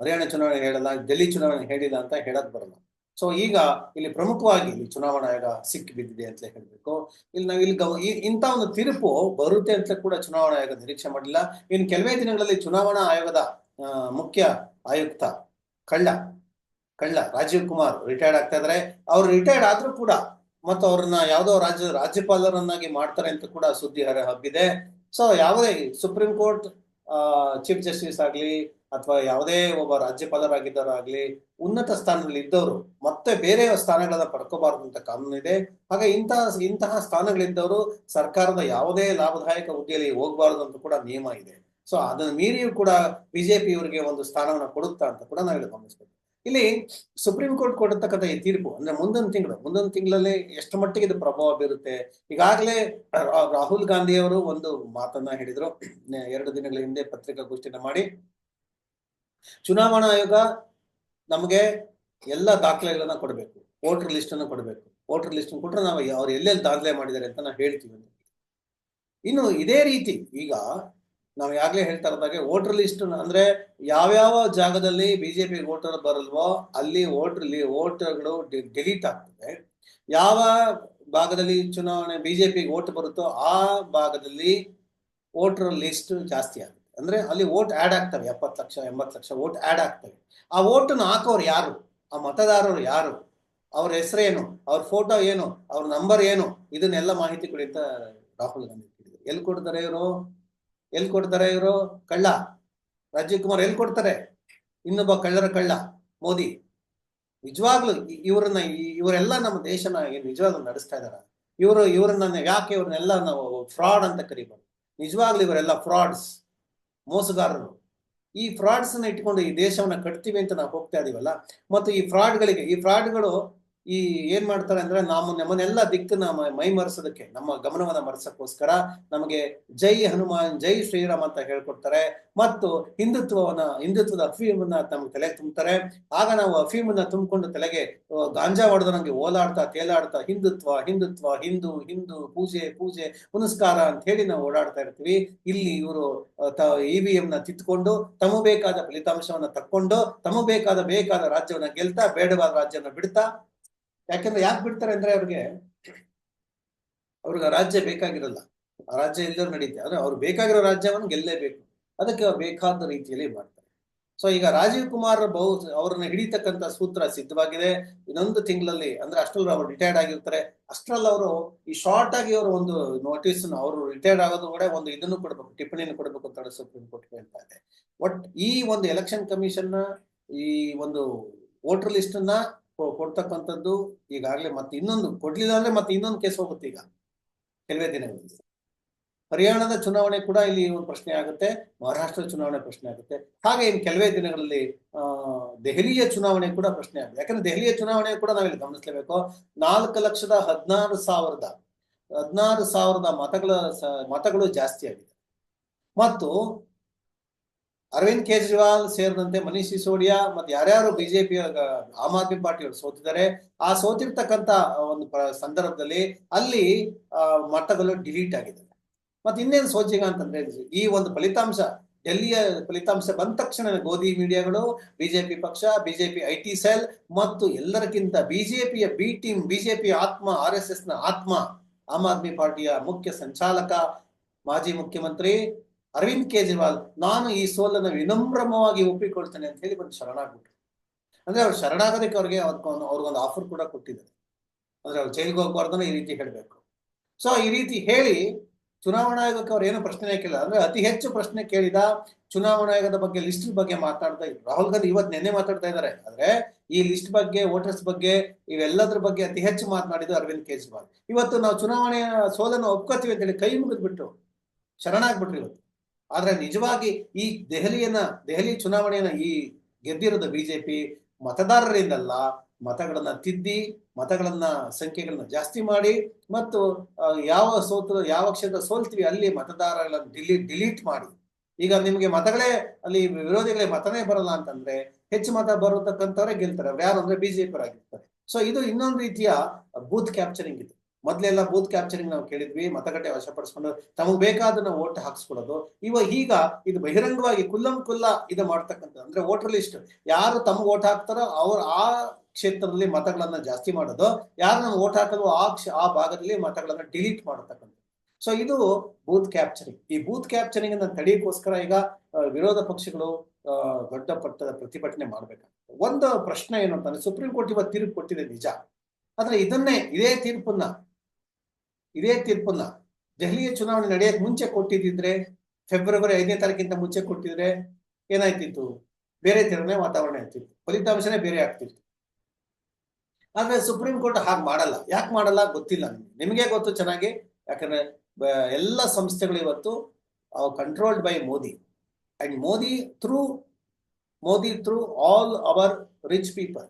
ಹರಿಯಾಣ ಚುನಾವಣೆ ಹೇಳಲ್ಲ, ಡೆಲ್ಲಿ ಚುನಾವಣೆ ಹೇಳಿಲ್ಲ ಅಂತ ಹೇಳಕ್ ಬರಲ್ಲ. ಸೊ ಈಗ ಇಲ್ಲಿ ಪ್ರಮುಖವಾಗಿ ಇಲ್ಲಿ ಚುನಾವಣಾ ಆಯೋಗ ಸಿಕ್ಕಿ ಬಿದ್ದಿದೆ ಅಂತ ಹೇಳಬೇಕು. ಇಲ್ಲಿ ನಾವು ಇಲ್ಲಿ ಈ- ಇಂಥ ಒಂದು ತೀರ್ಪು ಬರುತ್ತೆ ಅಂತ ಕೂಡ ಚುನಾವಣಾ ಆಯೋಗ ನಿರೀಕ್ಷೆ ಮಾಡಿಲ್ಲ. ಇನ್ನು ಕೆಲವೇ ದಿನಗಳಲ್ಲಿ ಚುನಾವಣಾ ಆಯೋಗದ ಮುಖ್ಯ ಆಯುಕ್ತ ಕಳ್ಳ ಕಳ್ಳ, ರಾಜೀವ್ ಕುಮಾರ್ ರಿಟೈರ್ಡ್ ಆಗ್ತಾ ಇದಾರೆ. ಅವ್ರು ರಿಟೈರ್ಡ್ ಆದ್ರೂ ಕೂಡ ಮತ್ತು ಅವ್ರನ್ನ ಯಾವುದೋ ರಾಜ್ಯ, ರಾಜ್ಯಪಾಲರನ್ನಾಗಿ ಮಾಡ್ತಾರೆ ಅಂತ ಕೂಡ ಸುದ್ದಿ ಹರ ಹಬ್ಬಿದೆ. ಸೊ ಯಾವುದೇ ಸುಪ್ರೀಂ ಕೋರ್ಟ್ ಚೀಫ್ ಜಸ್ಟಿಸ್ ಆಗ್ಲಿ ಅಥವಾ ಯಾವುದೇ ಒಬ್ಬ ರಾಜ್ಯಪಾಲರಾಗಿದ್ದವರಾಗ್ಲಿ, ಉನ್ನತ ಸ್ಥಾನದಲ್ಲಿ ಇದ್ದವರು, ಮತ್ತೆ ಬೇರೆ ಸ್ಥಾನಗಳನ್ನ ಪಡ್ಕೋಬಾರದು ಅಂತ ಕಾನೂನು ಇದೆ. ಹಾಗೆ ಇಂತಹ ಇಂತಹ ಸ್ಥಾನಗಳಿದ್ದವರು ಸರ್ಕಾರದ ಯಾವುದೇ ಲಾಭದಾಯಕ ಹುದ್ದೆಯಲ್ಲಿ ಹೋಗಬಾರದು ಅಂತ ಕೂಡ ನಿಯಮ ಇದೆ. ಸೊ ಅದನ್ನ ಮೀರಿಯೂ ಕೂಡ ಬಿಜೆಪಿ ಇವರಿಗೆ ಒಂದು ಸ್ಥಾನವನ್ನ ಕೊಡುತ್ತಾ ಅಂತ ಕೂಡ ನಾವು ಗಮನಿಸ್ಬೇಕು. ಇಲ್ಲಿ ಸುಪ್ರೀಂ ಕೋರ್ಟ್ ಕೊಟ್ಟಿರ್ತಕ್ಕಂಥ ಈ ತೀರ್ಪು, ಅಂದ್ರೆ ಮುಂದಿನ ತಿಂಗಳು, ಮುಂದಿನ ತಿಂಗಳಲ್ಲಿ ಎಷ್ಟು ಮಟ್ಟಿಗೆ ಇದು ಪ್ರಭಾವ ಬೀರುತ್ತೆ? ಈಗಾಗಲೇ ರಾಹುಲ್ ಗಾಂಧಿ ಅವರು ಒಂದು ಮಾತನ್ನ ಹೇಳಿದ್ರು. ಎರಡು ದಿನಗಳ ಹಿಂದೆ ಪತ್ರಿಕಾಗೋಷ್ಠಿನ ಮಾಡಿ. ಚುನಾವಣಾ ಆಯೋಗ ನಮಗೆ ಎಲ್ಲ ದಾಖಲೆಗಳನ್ನ ಕೊಡಬೇಕು. ವೋಟರ್ ಲಿಸ್ಟ್ ಅನ್ನು ಕೊಡಬೇಕು. ವೋಟರ್ ಲಿಸ್ಟ್ ಕೊಟ್ಟರೆ ನಾವು ಅವ್ರು ಎಲ್ಲೆಲ್ಲಿ ದಾಖಲೆ ಮಾಡಿದ್ದಾರೆ ಅಂತ ನಾವು ಹೇಳ್ತೀವಿ ಇನ್ನು ಇದೇ ರೀತಿ ಈಗ ನಾವು ಯಾಗ್ಲೇ ಹೇಳ್ತಾ ಇರೋದಾಗೆ ವೋಟರ್ ಲಿಸ್ಟ್ ಅಂದ್ರೆ ಯಾವ್ಯಾವ ಜಾಗದಲ್ಲಿ ಬಿಜೆಪಿ ವೋಟರ್ ಬರಲ್ವೋ ಅಲ್ಲಿ ವೋಟರ್ ವೋಟರ್ಗಳು ಡಿಲೀಟ್ ಆಗ್ತದೆ. ಯಾವ ಭಾಗದಲ್ಲಿ ಚುನಾವಣೆ ಬಿಜೆಪಿ ವೋಟ್ ಬರುತ್ತೋ ಆ ಭಾಗದಲ್ಲಿ ವೋಟರ್ ಲಿಸ್ಟ್ ಜಾಸ್ತಿ ಆಗುತ್ತೆ. ಅಂದ್ರೆ ಅಲ್ಲಿ ಓಟ್ ಆಡ್ ಆಗ್ತವೆ, ಎಪ್ಪತ್ತು ಲಕ್ಷ, ಎಂಬತ್ತು ಲಕ್ಷ ಓಟ್ ಆಡ್ ಆಗ್ತವೆ. ಆ ವೋಟನ್ನು ಹಾಕೋರು ಯಾರು? ಆ ಮತದಾರರು ಯಾರು? ಅವ್ರ ಹೆಸರೇನು? ಅವ್ರ ಫೋಟೋ ಏನು? ಅವ್ರ ನಂಬರ್ ಏನು? ಇದನ್ನೆಲ್ಲ ಮಾಹಿತಿ ಕೊಡಿ ಅಂತ ರಾಹುಲ್ ಗಾಂಧಿ ಎಲ್ಲಿ ಕೊಡ್ತಾರೆ ಇವರು? ಎಲ್ಲಿ ಕೊಡ್ತಾರೆ ಇವರು? ಕಳ್ಳ. ರಾಜೀವ್ ಕುಮಾರ್ ಎಲ್ಲಿ ಕೊಡ್ತಾರೆ? ಇನ್ನೊಬ್ಬ ಕಳ್ಳರ ಕಳ್ಳ, ಮೋದಿ. ನಿಜವಾಗ್ಲು ಇವರನ್ನ ಇವರೆಲ್ಲ ನಮ್ಮ ದೇಶನ ಏನ್ ನಿಜವಾಗ್ಲೂ ನಡೆಸ್ತಾ ಇದಾರ? ಇವರು, ಇವರನ್ನ ಯಾಕೆ ಇವ್ರನ್ನೆಲ್ಲ ನಾವು ಫ್ರಾಡ್ ಅಂತ ಕರಿಬಾರ್ದು ನಿಜವಾಗ್ಲು ಇವರೆಲ್ಲ ಫ್ರಾಡ್ಸ್ ಮೋಸಗಾರರು. ಈ ಫ್ರಾಡ್ಸ್ ಇಟ್ಕೊಂಡು ಈ ದೇಶವನ್ನ ಕಟ್ತೀವಿ ಅಂತ ನಾವು ಹೋಗ್ತಾ ಇದೀವಲ್ಲ, ಮತ್ತು ಈ ಫ್ರಾಡ್ಗಳಿಗೆ, ಈ ಫ್ರಾಡ್ಗಳು ಈ ಏನ್ ಮಾಡ್ತಾರೆ ಅಂದ್ರೆ ನಾವು ನಮ್ಮನ್ನೆಲ್ಲ ದಿಕ್ಕನ್ನ ಮ- ಮರೆಸೋದಕ್ಕೆ, ನಮ್ಮ ಗಮನವನ್ನ ಮರೆಸಕ್ಕೋಸ್ಕರ ನಮಗೆ ಜೈ ಹನುಮಾನ್, ಜೈ ಶ್ರೀರಾಮ್ ಅಂತ ಹೇಳ್ಕೊಡ್ತಾರೆ. ಮತ್ತು ಹಿಂದುತ್ವವನ್ನ, ಹಿಂದುತ್ವದ ಅಫೀಮನ್ನ ನಮ್ಗೆ ತಲೆ ತುಂಬುತ್ತಾರೆ ಆಗ ನಾವು ಅಫೀಮನ್ನ ತುಂಬಿಕೊಂಡು ತಲೆಗೆ ಗಾಂಜಾ ಹೊಡೆದ ನಮಗೆ ಓಲಾಡ್ತಾ, ತೇಲಾಡ್ತಾ, ಹಿಂದುತ್ವ ಹಿಂದುತ್ವ, ಹಿಂದೂ ಹಿಂದೂ, ಪೂಜೆ ಪೂಜೆ, ಪುನಸ್ಕಾರ ಅಂತ ಹೇಳಿ ನಾವು ಓಡಾಡ್ತಾ ಇರ್ತೀವಿ. ಇಲ್ಲಿ ಇವರು ಇ ವಿ ಎಂನ ತಿತ್ಕೊಂಡು ತಮಗೆ ಬೇಕಾದ ಫಲಿತಾಂಶವನ್ನ ತಕ್ಕೊಂಡು, ತಮಗೆ ಬೇಕಾದ ಬೇಕಾದ ರಾಜ್ಯವನ್ನ ಗೆಲ್ತಾ, ಬೇಡವಾದ ರಾಜ್ಯವನ್ನ ಬಿಡ್ತಾ ಯಾಕಂದ್ರೆ ಯಾಕೆ ಬಿಡ್ತಾರೆ ಅಂದ್ರೆ ಅವ್ರಿಗೆ ಅವ್ರಿಗೆ ರಾಜ್ಯ ಬೇಕಾಗಿರಲ್ಲ. ರಾಜ್ಯ ಇಲ್ಲದ ನಡೀತೆ. ಅಂದ್ರೆ ಅವ್ರು ಬೇಕಾಗಿರೋ ರಾಜ್ಯವನ್ನು ಗೆಲ್ಲೇಬೇಕು. ಅದಕ್ಕೆ ಅವ್ರು ಬೇಕಾದ ರೀತಿಯಲ್ಲಿ ಮಾಡ್ತಾರೆ. ಸೊ ಈಗ ರಾಜೀವ್ ಕುಮಾರ್ ಬಹು ಅವ್ರನ್ನ ಹಿಡಿತಕ್ಕಂತ ಸೂತ್ರ ಸಿದ್ಧವಾಗಿದೆ. ಇನ್ನೊಂದು ತಿಂಗಳಲ್ಲಿ, ಅಂದ್ರೆ ಅಷ್ಟರಲ್ಲಿ ಅವರು ರಿಟೈರ್ಡ್ ಆಗಿರ್ತಾರೆ. ಅಷ್ಟರಲ್ಲಿ ಅವರು ಈ ಶಾರ್ಟ್ ಆಗಿ ಅವರು ಒಂದು ನೋಟಿಸ್ ಅವರು ರಿಟೈರ್ಡ್ ಆಗೋದು ಕೂಡ ಒಂದು ಇದನ್ನು ಕೊಡ್ಬೇಕು, ಟಿಪ್ಪಣಿಯನ್ನು ಕೊಡಬೇಕು ಅಂತ ಸುಪ್ರೀಂ ಕೋರ್ಟ್ ಹೇಳ್ತಾ ಇದೆ. ಒಟ್ ಈ ಒಂದು ಎಲೆಕ್ಷನ್ ಕಮಿಷನ್ ಈ ಒಂದು ವೋಟರ್ ಲಿಸ್ಟ್ ಅನ್ನ ಕೊಡ್ತಕ್ಕಂಥದ್ದು ಈಗಾಗಲೇ ಮತ್ತೆ ಇನ್ನೊಂದು, ಕೊಡ್ಲಿಲ್ಲ ಅಂದ್ರೆ ಮತ್ತೆ ಇನ್ನೊಂದು ಕೇಸ್ ಹೋಗುತ್ತೆ ಈಗ. ಕೆಲವೇ ದಿನಗಳಲ್ಲಿ. ಹರಿಯಾಣದ ಚುನಾವಣೆ ಕೂಡ ಇಲ್ಲಿ ಒಂದು ಪ್ರಶ್ನೆ ಆಗುತ್ತೆ, ಮಹಾರಾಷ್ಟ್ರದ ಚುನಾವಣೆ ಪ್ರಶ್ನೆ ಆಗುತ್ತೆ. ಹಾಗೆ ಇನ್ನು ಕೆಲವೇ ದಿನಗಳಲ್ಲಿ ದೆಹಲಿಯ ಚುನಾವಣೆ ಕೂಡ ಪ್ರಶ್ನೆ ಆಗುತ್ತೆ. ಯಾಕಂದ್ರೆ ದೆಹಲಿಯ ಚುನಾವಣೆ ಕೂಡ ನಾವಿಲ್ಲಿ ಗಮನಿಸಲೇಬೇಕು. ನಾಲ್ಕು ಲಕ್ಷದ ಹದಿನಾರು ಸಾವಿರದ ಹದಿನಾರು ಸಾವಿರದ ಮತಗಳ ಮತಗಳು ಜಾಸ್ತಿ ಆಗಿದೆ. ಮತ್ತು ಅರವಿಂದ್ ಕೇಜ್ರಿವಾಲ್ ಸೇರಿದಂತೆ ಮನೀಶ್ ಸಿಸೋಡಿಯಾ ಮತ್ತೆ ಯಾರ್ಯಾರು ಬಿಜೆಪಿ ಆಮ್ ಆದ್ಮಿ ಪಾರ್ಟಿಯವರು ಸೋತಿದ್ದಾರೆ, ಆ ಸೋತಿರ್ತಕ್ಕಂತ ಒಂದು ಸಂದರ್ಭದಲ್ಲಿ ಅಲ್ಲಿ ಮತಗಳು ಡಿಲೀಟ್ ಆಗಿದೆ ಮತ್ತೆ ಇನ್ನೇನು ಸೋಚಿಗ ಅಂತಂದ್ರೆ, ಈ ಒಂದು ಫಲಿತಾಂಶ, ಡೆಲ್ಲಿಯ ಫಲಿತಾಂಶ ಬಂದ ತಕ್ಷಣ ಗೋಧಿ ಮೀಡಿಯಾಗಳು, ಬಿಜೆಪಿ ಪಕ್ಷ, ಬಿಜೆಪಿ ಐ ಟಿ ಸೆಲ್ ಮತ್ತು ಎಲ್ಲರಿಗಿಂತ ಬಿಜೆಪಿಯ ಬಿ ಟೀಮ್, ಬಿಜೆಪಿ ಆತ್ಮ, ಆರ್ ಎಸ್ ಎಸ್ನ ಆತ್ಮ, ಆಮ್ ಆದ್ಮಿ ಪಾರ್ಟಿಯ ಮುಖ್ಯ ಸಂಚಾಲಕ, ಮಾಜಿ ಮುಖ್ಯಮಂತ್ರಿ ಅರವಿಂದ್ ಕೇಜ್ರಿವಾಲ್, ನಾನು ಈ ಸೋಲನ್ನು ವಿನಮ್ರಮವಾಗಿ ಒಪ್ಪಿಕೊಳ್ತೇನೆ ಅಂತ ಹೇಳಿ ಬಂದು ಶರಣಾಗ್ಬಿಟ್ರು. ಅಂದ್ರೆ ಅವ್ರು ಶರಣಾಗೋದಕ್ಕೆ ಅವ್ರಿಗೆ ಅವ್ರಿಗೊಂದು ಅವ್ರಿಗೊಂದು ಆಫರ್ ಕೂಡ ಕೊಟ್ಟಿದ್ದಾರೆ. ಅಂದ್ರೆ ಅವ್ರು ಜೈಲಿಗೆ ಹೋಗ್ಬಾರ್ದನ್ನ ಈ ರೀತಿ ಹೇಳಬೇಕು. ಸೊ ಈ ರೀತಿ ಹೇಳಿ ಚುನಾವಣಾ ಆಯೋಗಕ್ಕೆ ಅವ್ರು ಏನು ಪ್ರಶ್ನೆ ಕೇಳಿಲ್ಲ ಅಂದ್ರೆ ಅತಿ ಹೆಚ್ಚು ಪ್ರಶ್ನೆ ಕೇಳಿದ ಚುನಾವಣಾ ಆಯೋಗದ ಬಗ್ಗೆ ಲಿಸ್ಟ್ ಬಗ್ಗೆ ಮಾತಾಡ್ತಾ ಇದ್ರು. ರಾಹುಲ್ ಗಾಂಧಿ ಇವತ್ತು ನಿನ್ನೆ ಮಾತಾಡ್ತಾ ಇದ್ದಾರೆ. ಅಂದ್ರೆ ಈ ಲಿಸ್ಟ್ ಬಗ್ಗೆ ವೋಟರ್ಸ್ ಬಗ್ಗೆ, ಇವೆಲ್ಲದ್ರ ಬಗ್ಗೆ ಅತಿ ಹೆಚ್ಚು ಮಾತನಾಡಿದ್ದು ಅರವಿಂದ್ ಕೇಜ್ರಿವಾಲ್. ಇವತ್ತು ನಾವು ಚುನಾವಣೆಯ ಸೋಲನ್ನು ಒಪ್ಕೋತೀವಿ ಅಂತೇಳಿ ಕೈ ಮುಗಿದ್ಬಿಟ್ಟು ಶರಣಾಗ್ಬಿಟ್ರು ಇವತ್ತು. ಆದ್ರೆ ನಿಜವಾಗಿ ಈ ದೆಹಲಿಯನ್ನ, ದೆಹಲಿ ಚುನಾವಣೆಯನ್ನ ಈ ಗೆದ್ದಿರೋದು ಬಿಜೆಪಿ ಮತದಾರರಿಂದಲ್ಲ, ಮತಗಳನ್ನ ತಿದ್ದಿ, ಮತಗಳನ್ನ, ಸಂಖ್ಯೆಗಳನ್ನ ಜಾಸ್ತಿ ಮಾಡಿ ಮತ್ತು ಯಾವ ಸೋತು, ಯಾವ ಕ್ಷೇತ್ರ ಸೋಲ್ತೀವಿ ಅಲ್ಲಿ ಮತದಾರಗಳನ್ನ ಡಿಲೀಟ್ ಡಿಲೀಟ್ ಮಾಡಿ. ಈಗ ನಿಮಗೆ ಮತಗಳೇ, ಅಲ್ಲಿ ವಿರೋಧಿಗಳೇ ಮತನೇ ಬರಲ್ಲ ಅಂತಂದ್ರೆ ಹೆಚ್ಚು ಮತ ಬರತಕ್ಕಂಥವ್ರೆ ಗೆಲ್ತಾರೆ ಅವ್ರು ಯಾರು ಅಂದ್ರೆ ಬಿಜೆಪಿ ಆಗಿರ್ತಾರೆ ಸೊ ಇದು ಇನ್ನೊಂದು ರೀತಿಯ ಬೂತ್ ಕ್ಯಾಪ್ಚರಿಂಗ್ ಇದು. ಮೊದ್ಲೆಲ್ಲ ಬೂತ್ ಕ್ಯಾಪ್ಚರಿಂಗ್ ನಾವು ಕೇಳಿದ್ವಿ, ಮತಗಟ್ಟೆ ವಶಪಡಿಸ್ಕೊಂಡು ತಮಗೆ ಬೇಕಾದನ್ನ ಓಟ್ ಹಾಕಿಸ್ಕೊಳ್ಳೋದು ಇವ ಈಗ ಇದು ಬಹಿರಂಗವಾಗಿ ಕುಲ್ಲಂ ಕುಲ್ಲ ಇದು ಮಾಡ್ತಕ್ಕಂಥ ಅಂದ್ರೆ ವೋಟರ್ ಲಿಸ್ಟ್ ಯಾರು ತಮ್ಗೆ ಓಟ್ ಹಾಕ್ತಾರೋ ಅವ್ರ ಆ ಕ್ಷೇತ್ರದಲ್ಲಿ ಮತಗಳನ್ನ ಜಾಸ್ತಿ ಮಾಡೋದು. ಯಾರು ನಮ್ಗೆ ಓಟ್ ಆ ಕ್ಷ- ಆ ಭಾಗದಲ್ಲಿ ಮತಗಳನ್ನ ಡಿಲೀಟ್ ಮಾಡತಕ್ಕಂಥ ಸೊ ಇದು ಬೂತ್ ಕ್ಯಾಪ್ಚರಿಂಗ್ ಈ ಬೂತ್ ಕ್ಯಾಪ್ಚರಿಂಗ್ ಅನ್ನ ತಡೆಯೋಕ್ಕೋಸ್ಕರ ಈಗ ವಿರೋಧ ಪಕ್ಷಗಳು ದೊಡ್ಡ ಪಟ್ಟದ ಪ್ರತಿಭಟನೆ ಮಾಡ್ಬೇಕಾಗ್ತದೆ. ಒಂದು ಪ್ರಶ್ನೆ ಏನು ಅಂತಂದ್ರೆ ಸುಪ್ರೀಂ ಕೋರ್ಟ್ ಇವತ್ತು ತೀರ್ಪು ಕೊಟ್ಟಿದೆ ನಿಜ. ಆದ್ರೆ ಇದನ್ನೇ, ಇದೇ ತೀರ್ಪನ್ನ ಇದೇ ತೀರ್ಪನ್ನ ದೆಹಲಿಯ ಚುನಾವಣೆ ನಡೆಯಕ್ ಮುಂಚೆ ಕೊಟ್ಟಿದ್ದಿದ್ರೆ ಫೆಬ್ರವರಿ ಐದನೇ ತಾರೀಕಿಂತ ಮುಂಚೆ ಕೊಟ್ಟಿದ್ರೆ ಏನಾಯ್ತಿತ್ತು? ಬೇರೆ ತೆರನೇ ವಾತಾವರಣ ಇರ್ತಿತ್ತು. ಫಲಿತಾಂಶನೇ ಬೇರೆ ಆಗ್ತಿತ್ತು. ಆದ್ರೆ ಸುಪ್ರೀಂ ಕೋರ್ಟ್ ಹಾಗೆ ಮಾಡಲ್ಲ. ಯಾಕೆ ಮಾಡಲ್ಲ ಗೊತ್ತಿಲ್ಲ ನಿಮ್ಗೆ. ನಿಮಗೆ ಗೊತ್ತು ಚೆನ್ನಾಗಿ. ಯಾಕಂದ್ರೆ ಎಲ್ಲ ಸಂಸ್ಥೆಗಳು ಇವತ್ತು controlled by Modi. And Modi through Modi through all our rich people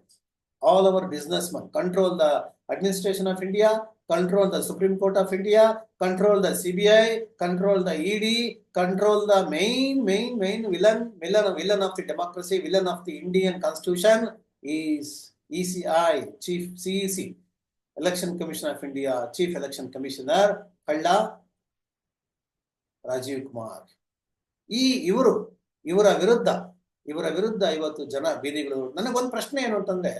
all our business man control the administration of India, control the supreme court of India control the CBI control the E D control the main main main villain villain villain of the democracy villain of the Indian constitution is E C I chief C C election commission of India chief election commissioner ಕಳ್ಳ ರಾಜೀವ್ ಕುಮಾರ್ ಈ ಇವರು, ಇವರ ವಿರುದ್ಧ ಇವರ ವಿರುದ್ಧ ಇವತ್ತು ಜನ ಬೀದಿಗಳು. ನನಗೊಂದು ಪ್ರಶ್ನೆ ಏನು ಅಂತಂದ್ರೆ,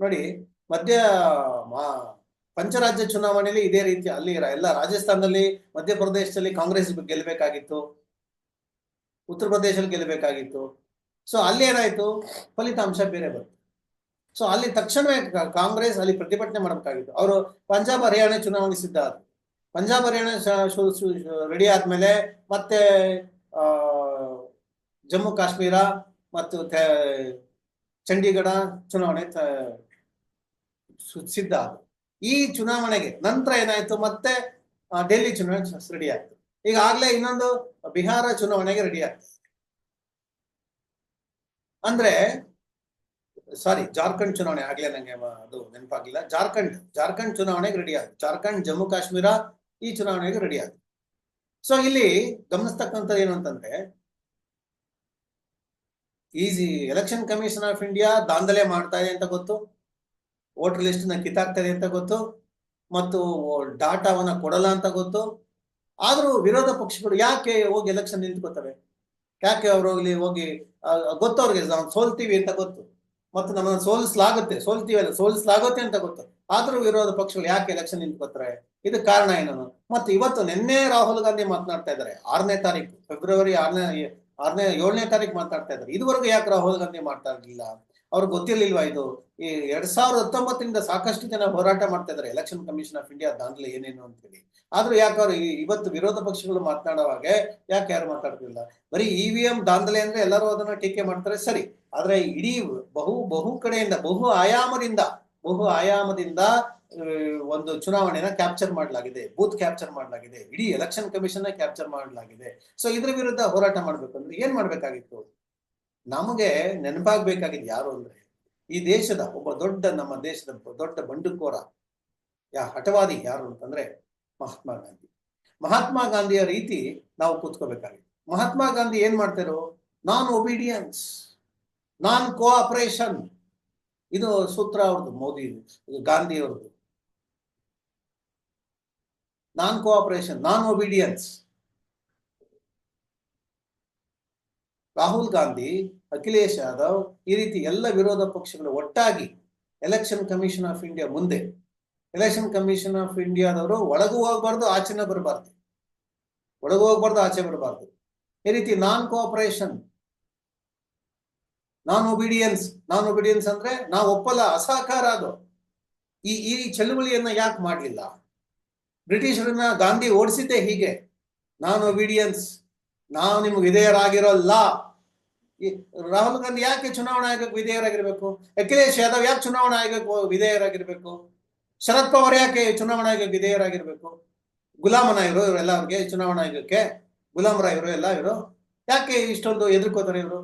ನೋಡಿ, ಮಧ್ಯ ಮಾ ಪಂಚರಾಜ್ಯ ಚುನಾವಣೆಯಲ್ಲಿ ಇದೇ ರೀತಿ ಅಲ್ಲಿ ಎಲ್ಲ ರಾಜಸ್ಥಾನದಲ್ಲಿ, ಮಧ್ಯಪ್ರದೇಶದಲ್ಲಿ ಕಾಂಗ್ರೆಸ್ ಗೆಲ್ಲಬೇಕಾಗಿತ್ತು ಉತ್ತರ ಪ್ರದೇಶದಲ್ಲಿ ಗೆಲ್ಲಬೇಕಾಗಿತ್ತು ಸೊ ಅಲ್ಲಿ ಏನಾಯ್ತು? ಫಲಿತಾಂಶ ಬೇರೆ ಬಂತು. ಸೊ ಅಲ್ಲಿ ತಕ್ಷಣವೇ ಕಾಂಗ್ರೆಸ್ ಅಲ್ಲಿ ಪ್ರತಿಭಟನೆ ಮಾಡಬೇಕಾಗಿತ್ತು. ಅವರು ಪಂಜಾಬ್, ಹರಿಯಾಣ ಚುನಾವಣೆ ಸಿದ್ಧ ಆದ್ರು. ಪಂಜಾಬ್, ಹರಿಯಾಣ ರೆಡಿ ಆದ್ಮೇಲೆ ಮತ್ತೆ ಜಮ್ಮು, ಕಾಶ್ಮೀರ ಮತ್ತು ಚಂಡೀಗಢ ಚುನಾವಣೆ ಸಿದ್ಧ ಆದ್ರು. ಈ ಚುನಾವಣೆಗೆ ನಂತರ ಏನಾಯ್ತು? ಮತ್ತೆ ಡೆಲ್ಲಿ ಚುನಾವಣೆ ರೆಡಿ ಆಯ್ತು. ಈಗ ಆಗ್ಲೇ ಇನ್ನೊಂದು ಬಿಹಾರ ಚುನಾವಣೆಗೆ ರೆಡಿ ಆಗ್ತದೆ ಅಂದ್ರೆ ಸಾರಿ ಜಾರ್ಖಂಡ್ ಚುನಾವಣೆ ಆಗ್ಲೇ ನಂಗೆ ಅದು ನೆನಪಾಗಿಲ್ಲ ಜಾರ್ಖಂಡ್ ಜಾರ್ಖಂಡ್ ಚುನಾವಣೆಗೆ ರೆಡಿ ಆಯ್ತು. ಜಾರ್ಖಂಡ್, ಜಮ್ಮು, ಕಾಶ್ಮೀರ ಈ ಚುನಾವಣೆಗೆ ರೆಡಿ ಆಯ್ತು. ಸೊ ಇಲ್ಲಿ ಗಮನಿಸ್ತಕ್ಕಂಥದ್ದು ಏನು ಅಂತಂದ್ರೆ, EC election commission of India ದಾಂಧಲೆ ಮಾಡ್ತಾ ಇದೆ ಅಂತ ಗೊತ್ತು. ವೋಟರ್ ಲಿಸ್ಟ್ನ ಕಿತ್ತಾಕ್ತಾ ಅಂತ ಗೊತ್ತು, ಮತ್ತು ಡಾಟಾವನ್ನ ಕೊಡಲ್ಲ ಅಂತ ಗೊತ್ತು. ಆದರೂ ವಿರೋಧ ಪಕ್ಷಗಳು ಯಾಕೆ ಹೋಗಿ ಎಲೆಕ್ಷನ್ ನಿಂತ್ಕೋತವೆ? ಯಾಕೆ ಅವ್ರು ಹೋಗ್ಲಿ ಹೋಗಿ ಗೊತ್ತವ್ರಿಗೆ ನಾವು ಸೋಲ್ತೀವಿ ಅಂತ ಗೊತ್ತು. ಮತ್ತು ನಮ್ಮನ್ನ ಸೋಲಿಸ್ಲಾಗುತ್ತೆ, ಸೋಲ್ತೀವಿ ಅಲ್ಲ, ಸೋಲಿಸ್ಲಾಗುತ್ತೆ ಅಂತ ಗೊತ್ತು. ಆದರೂ ವಿರೋಧ ಪಕ್ಷಗಳು ಯಾಕೆ ಎಲೆಕ್ಷನ್ ನಿಂತ್ಕೋತಾರೆ ಇದಕ್ಕೆ ಕಾರಣ ಏನೋ ಮತ್ತೆ ಇವತ್ತು ನಿನ್ನೆ ರಾಹುಲ್ ಗಾಂಧಿ ಮಾತನಾಡ್ತಾ ಇದ್ದಾರೆ, ಆರನೇ ತಾರೀಕು, ಫೆಬ್ರವರಿ ಆರನೇ ಆರನೇ, ಏಳನೇ ತಾರೀಕು ಮಾತಾಡ್ತಾ ಇದ್ದಾರೆ. ಇದುವರೆಗೂ ಯಾಕೆ ರಾಹುಲ್ ಗಾಂಧಿ ಮಾಡ್ತಾ ಇರ್ಲಿಲ್ಲ? ಅವ್ರಿಗೆ ಗೊತ್ತಿರ್ಲಿಲ್ವಾ ಇದು? ಈ ಎರಡ್ ಸಾವಿರದ ಹತ್ತೊಂಬತ್ತರಿಂದ ಸಾಕಷ್ಟು ಜನ ಹೋರಾಟ ಮಾಡ್ತಾ ಇದ್ದಾರೆ ಎಲೆಕ್ಷನ್ ಕಮಿಷನ್ ಆಫ್ ಇಂಡಿಯಾ ದಾಂಧಲೆ ಏನೇನು ಅಂತೇಳಿ. ಆದ್ರೂ ಯಾಕೆ ಅವ್ರು ಇವತ್ತು ವಿರೋಧ ಪಕ್ಷಗಳು ಮಾತನಾಡುವಾಗ ಯಾಕೆ ಯಾರು ಮಾತಾಡ್ತಿಲ್ಲ? ಬರೀ ಇ ವಿ ಎಂ ದಾಂಧಲೆ ಅಂದ್ರೆ ಎಲ್ಲರೂ ಅದನ್ನ ಟೀಕೆ ಮಾಡ್ತಾರೆ, ಸರಿ. ಆದ್ರೆ ಇಡೀ ಬಹು ಬಹು ಕಡೆಯಿಂದ, ಬಹು ಆಯಾಮದಿಂದ ಬಹು ಆಯಾಮದಿಂದ ಒಂದು ಚುನಾವಣೆನ ಕ್ಯಾಪ್ಚರ್ ಮಾಡಲಾಗಿದೆ ಬೂತ್ ಕ್ಯಾಪ್ಚರ್ ಮಾಡಲಾಗಿದೆ, ಇಡೀ ಎಲೆಕ್ಷನ್ ಕಮಿಷನ್ ಕ್ಯಾಪ್ಚರ್ ಮಾಡಲಾಗಿದೆ. ಸೊ ಇದ್ರ ವಿರುದ್ಧ ಹೋರಾಟ ಮಾಡ್ಬೇಕಂದ್ರೆ ಏನ್ ಮಾಡ್ಬೇಕಾಗಿತ್ತು? ನಮಗೆ ನೆನಪಾಗ್ಬೇಕಾಗಿದ್ದು ಯಾರು ಅಂದ್ರೆ ಈ ದೇಶದ ಒಬ್ಬ ದೊಡ್ಡ ನಮ್ಮ ದೇಶದ ದೊಡ್ಡ ಬಂಡುಕೋರ, ಯಾ ಹಠವಾದಿ ಯಾರು ಅಂತಂದ್ರೆ ಮಹಾತ್ಮ ಗಾಂಧಿ. ಮಹಾತ್ಮ ಗಾಂಧಿಯ ರೀತಿ ನಾವು ಕೂತ್ಕೋಬೇಕಾಗಿದೆ. ಮಹಾತ್ಮ ಗಾಂಧಿ ಏನ್ ಮಾಡ್ತಾರೋ ನಾನ್ ಒಬಿಡಿಯನ್ಸ್ ನಾನ್ ಕೋಆಪರೇಷನ್ ಇದು ಸೂತ್ರ ಅವ್ರದ್ದು, ಮೋದಿ, ಗಾಂಧಿ ಅವ್ರದ್ದು. Non cooperation non obedience Rahul Gandhi Akhilesh Yadav ಈ ರೀತಿ ಎಲ್ಲ ವಿರೋಧ ಪಕ್ಷಗಳು ಒಟ್ಟಾಗಿ ಎಲೆಕ್ಷನ್ ಕಮಿಷನ್ ಆಫ್ ಇಂಡಿಯಾ ಮುಂದೆ ಎಲೆಕ್ಷನ್ ಕಮಿಷನ್ ಆಫ್ ಇಂಡಿಯಾದವರು ಒಳಗೂ ಹೋಗ್ಬಾರ್ದು, ಆಚೆನ ಬರಬಾರ್ದು. ಒಳಗೂ ಹೋಗ್ಬಾರ್ದು, ಆಚೆ ಬರಬಾರ್ದು. ಈ ರೀತಿ non cooperation non obedience non obedience ಅಂದ್ರೆ ನಾವು ಒಪ್ಪಲ್ಲ, ಅಸಹಕಾರ ಅದು. ಈ ಈ ಚಳುವಳಿಯನ್ನ ಯಾಕೆ ಮಾಡಲಿಲ್ಲ? ಬ್ರಿಟಿಷರನ್ನ ಗಾಂಧಿ ಓಡಿಸಿದ್ದೆ ಹೀಗೆ. ನಾನ್ ಒಬಿಡಿಯನ್ಸ್ ನಾವು ನಿಮ್ಗೆ ವಿಧೇಯರಾಗಿರೋಲ್ಲ. ಈ ರಾಹುಲ್ ಗಾಂಧಿ ಯಾಕೆ ಚುನಾವಣಾ ಆಯೋಗಕ್ಕೆ ವಿಧೇಯರಾಗಿರ್ಬೇಕು? ಅಖಿಲೇಶ್ ಯಾದವ್ ಯಾಕೆ ಚುನಾವಣಾ ಆಯೋಗಕ್ಕೆ ವಿಧೇಯರಾಗಿರ್ಬೇಕು? ಶರದ್ ಪವಾರ್ ಯಾಕೆ ಚುನಾವಣಾ ಆಯೋಗಕ್ಕೆ ವಿಧೇಯರಾಗಿರ್ಬೇಕು? ಗುಲಾಮ ನಾಯರು ಇವರೆಲ್ಲ ಅವ್ರಿಗೆ ಚುನಾವಣಾ ಆಯೋಗಕ್ಕೆ ಗುಲಾಮರ ಇವರು ಎಲ್ಲ ಇವರು ಯಾಕೆ ಇಷ್ಟೊಂದು ಎದುರ್ಕೋತಾರೆ ಇವರು?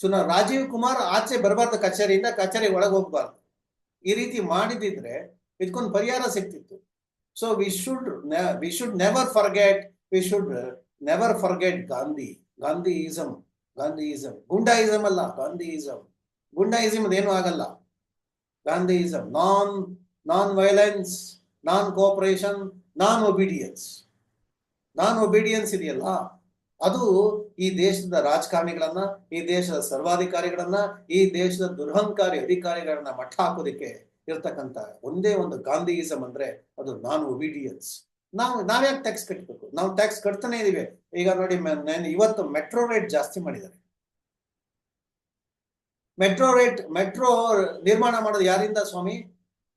ಚುನಾವ್ ರಾಜೀವ್ ಕುಮಾರ್ ಆಚೆ ಬರಬಾರ್ದು ಕಚೇರಿಯಿಂದ ಕಚೇರಿ ಒಳಗೆ ಹೋಗ್ಬಾರ್ದು. ಈ ರೀತಿ ಮಾಡಿದಿದ್ರೆ ಇದಕ್ಕೊಂದು ಪರಿಹಾರ ಸಿಗ್ತಿತ್ತು. So we should we should never forget we should never forget Gandhi Gandhism Gandhism goondaism ಅಲ್ಲ. ಗಾಂಧಿಯಿಸಮ್ ಗುಂಡಾಯಿಸಂ ಅದೇನು ಆಗಲ್ಲ. Gandhism non non violence non cooperation non obedience non obedience ಇದೆಯಲ್ಲ? ಅದು ಈ ದೇಶದ ರಾಜಕಾರಣಿಗಳನ್ನ, ಈ ದೇಶದ ಸರ್ವಾಧಿಕಾರಿಗಳನ್ನ, ಈ ದೇಶದ ದುರಹಂಕಾರಿ ಅಧಿಕಾರಿಗಳನ್ನ ಮಟ್ಟ ಹಾಕೋದಿಕ್ಕೆ ಇರ್ತಕ್ಕಂತ ಒಂದೇ ಒಂದು ಗಾಂಧಿಯಿಸಮ್ ಅಂದ್ರೆ ಅದು ನಾನ್ ಒಬಿಡಿಯನ್ಸ್ ನಾವು ನಾವ್ಯಾಕೆ ಟ್ಯಾಕ್ಸ್ ಕಟ್ಟಬೇಕು ನಾವು ಟ್ಯಾಕ್ಸ್ ಕಟ್ತಾನೆ ಇದೀವಿ. ಈಗ ನೋಡಿ ಇವತ್ತು ಮೆಟ್ರೋ ರೇಟ್ ಜಾಸ್ತಿ ಮಾಡಿದ್ದಾರೆ. ಮೆಟ್ರೋ ರೇಟ್ ಮೆಟ್ರೋ ನಿರ್ಮಾಣ ಮಾಡೋದು ಯಾರಿಂದ ಸ್ವಾಮಿ?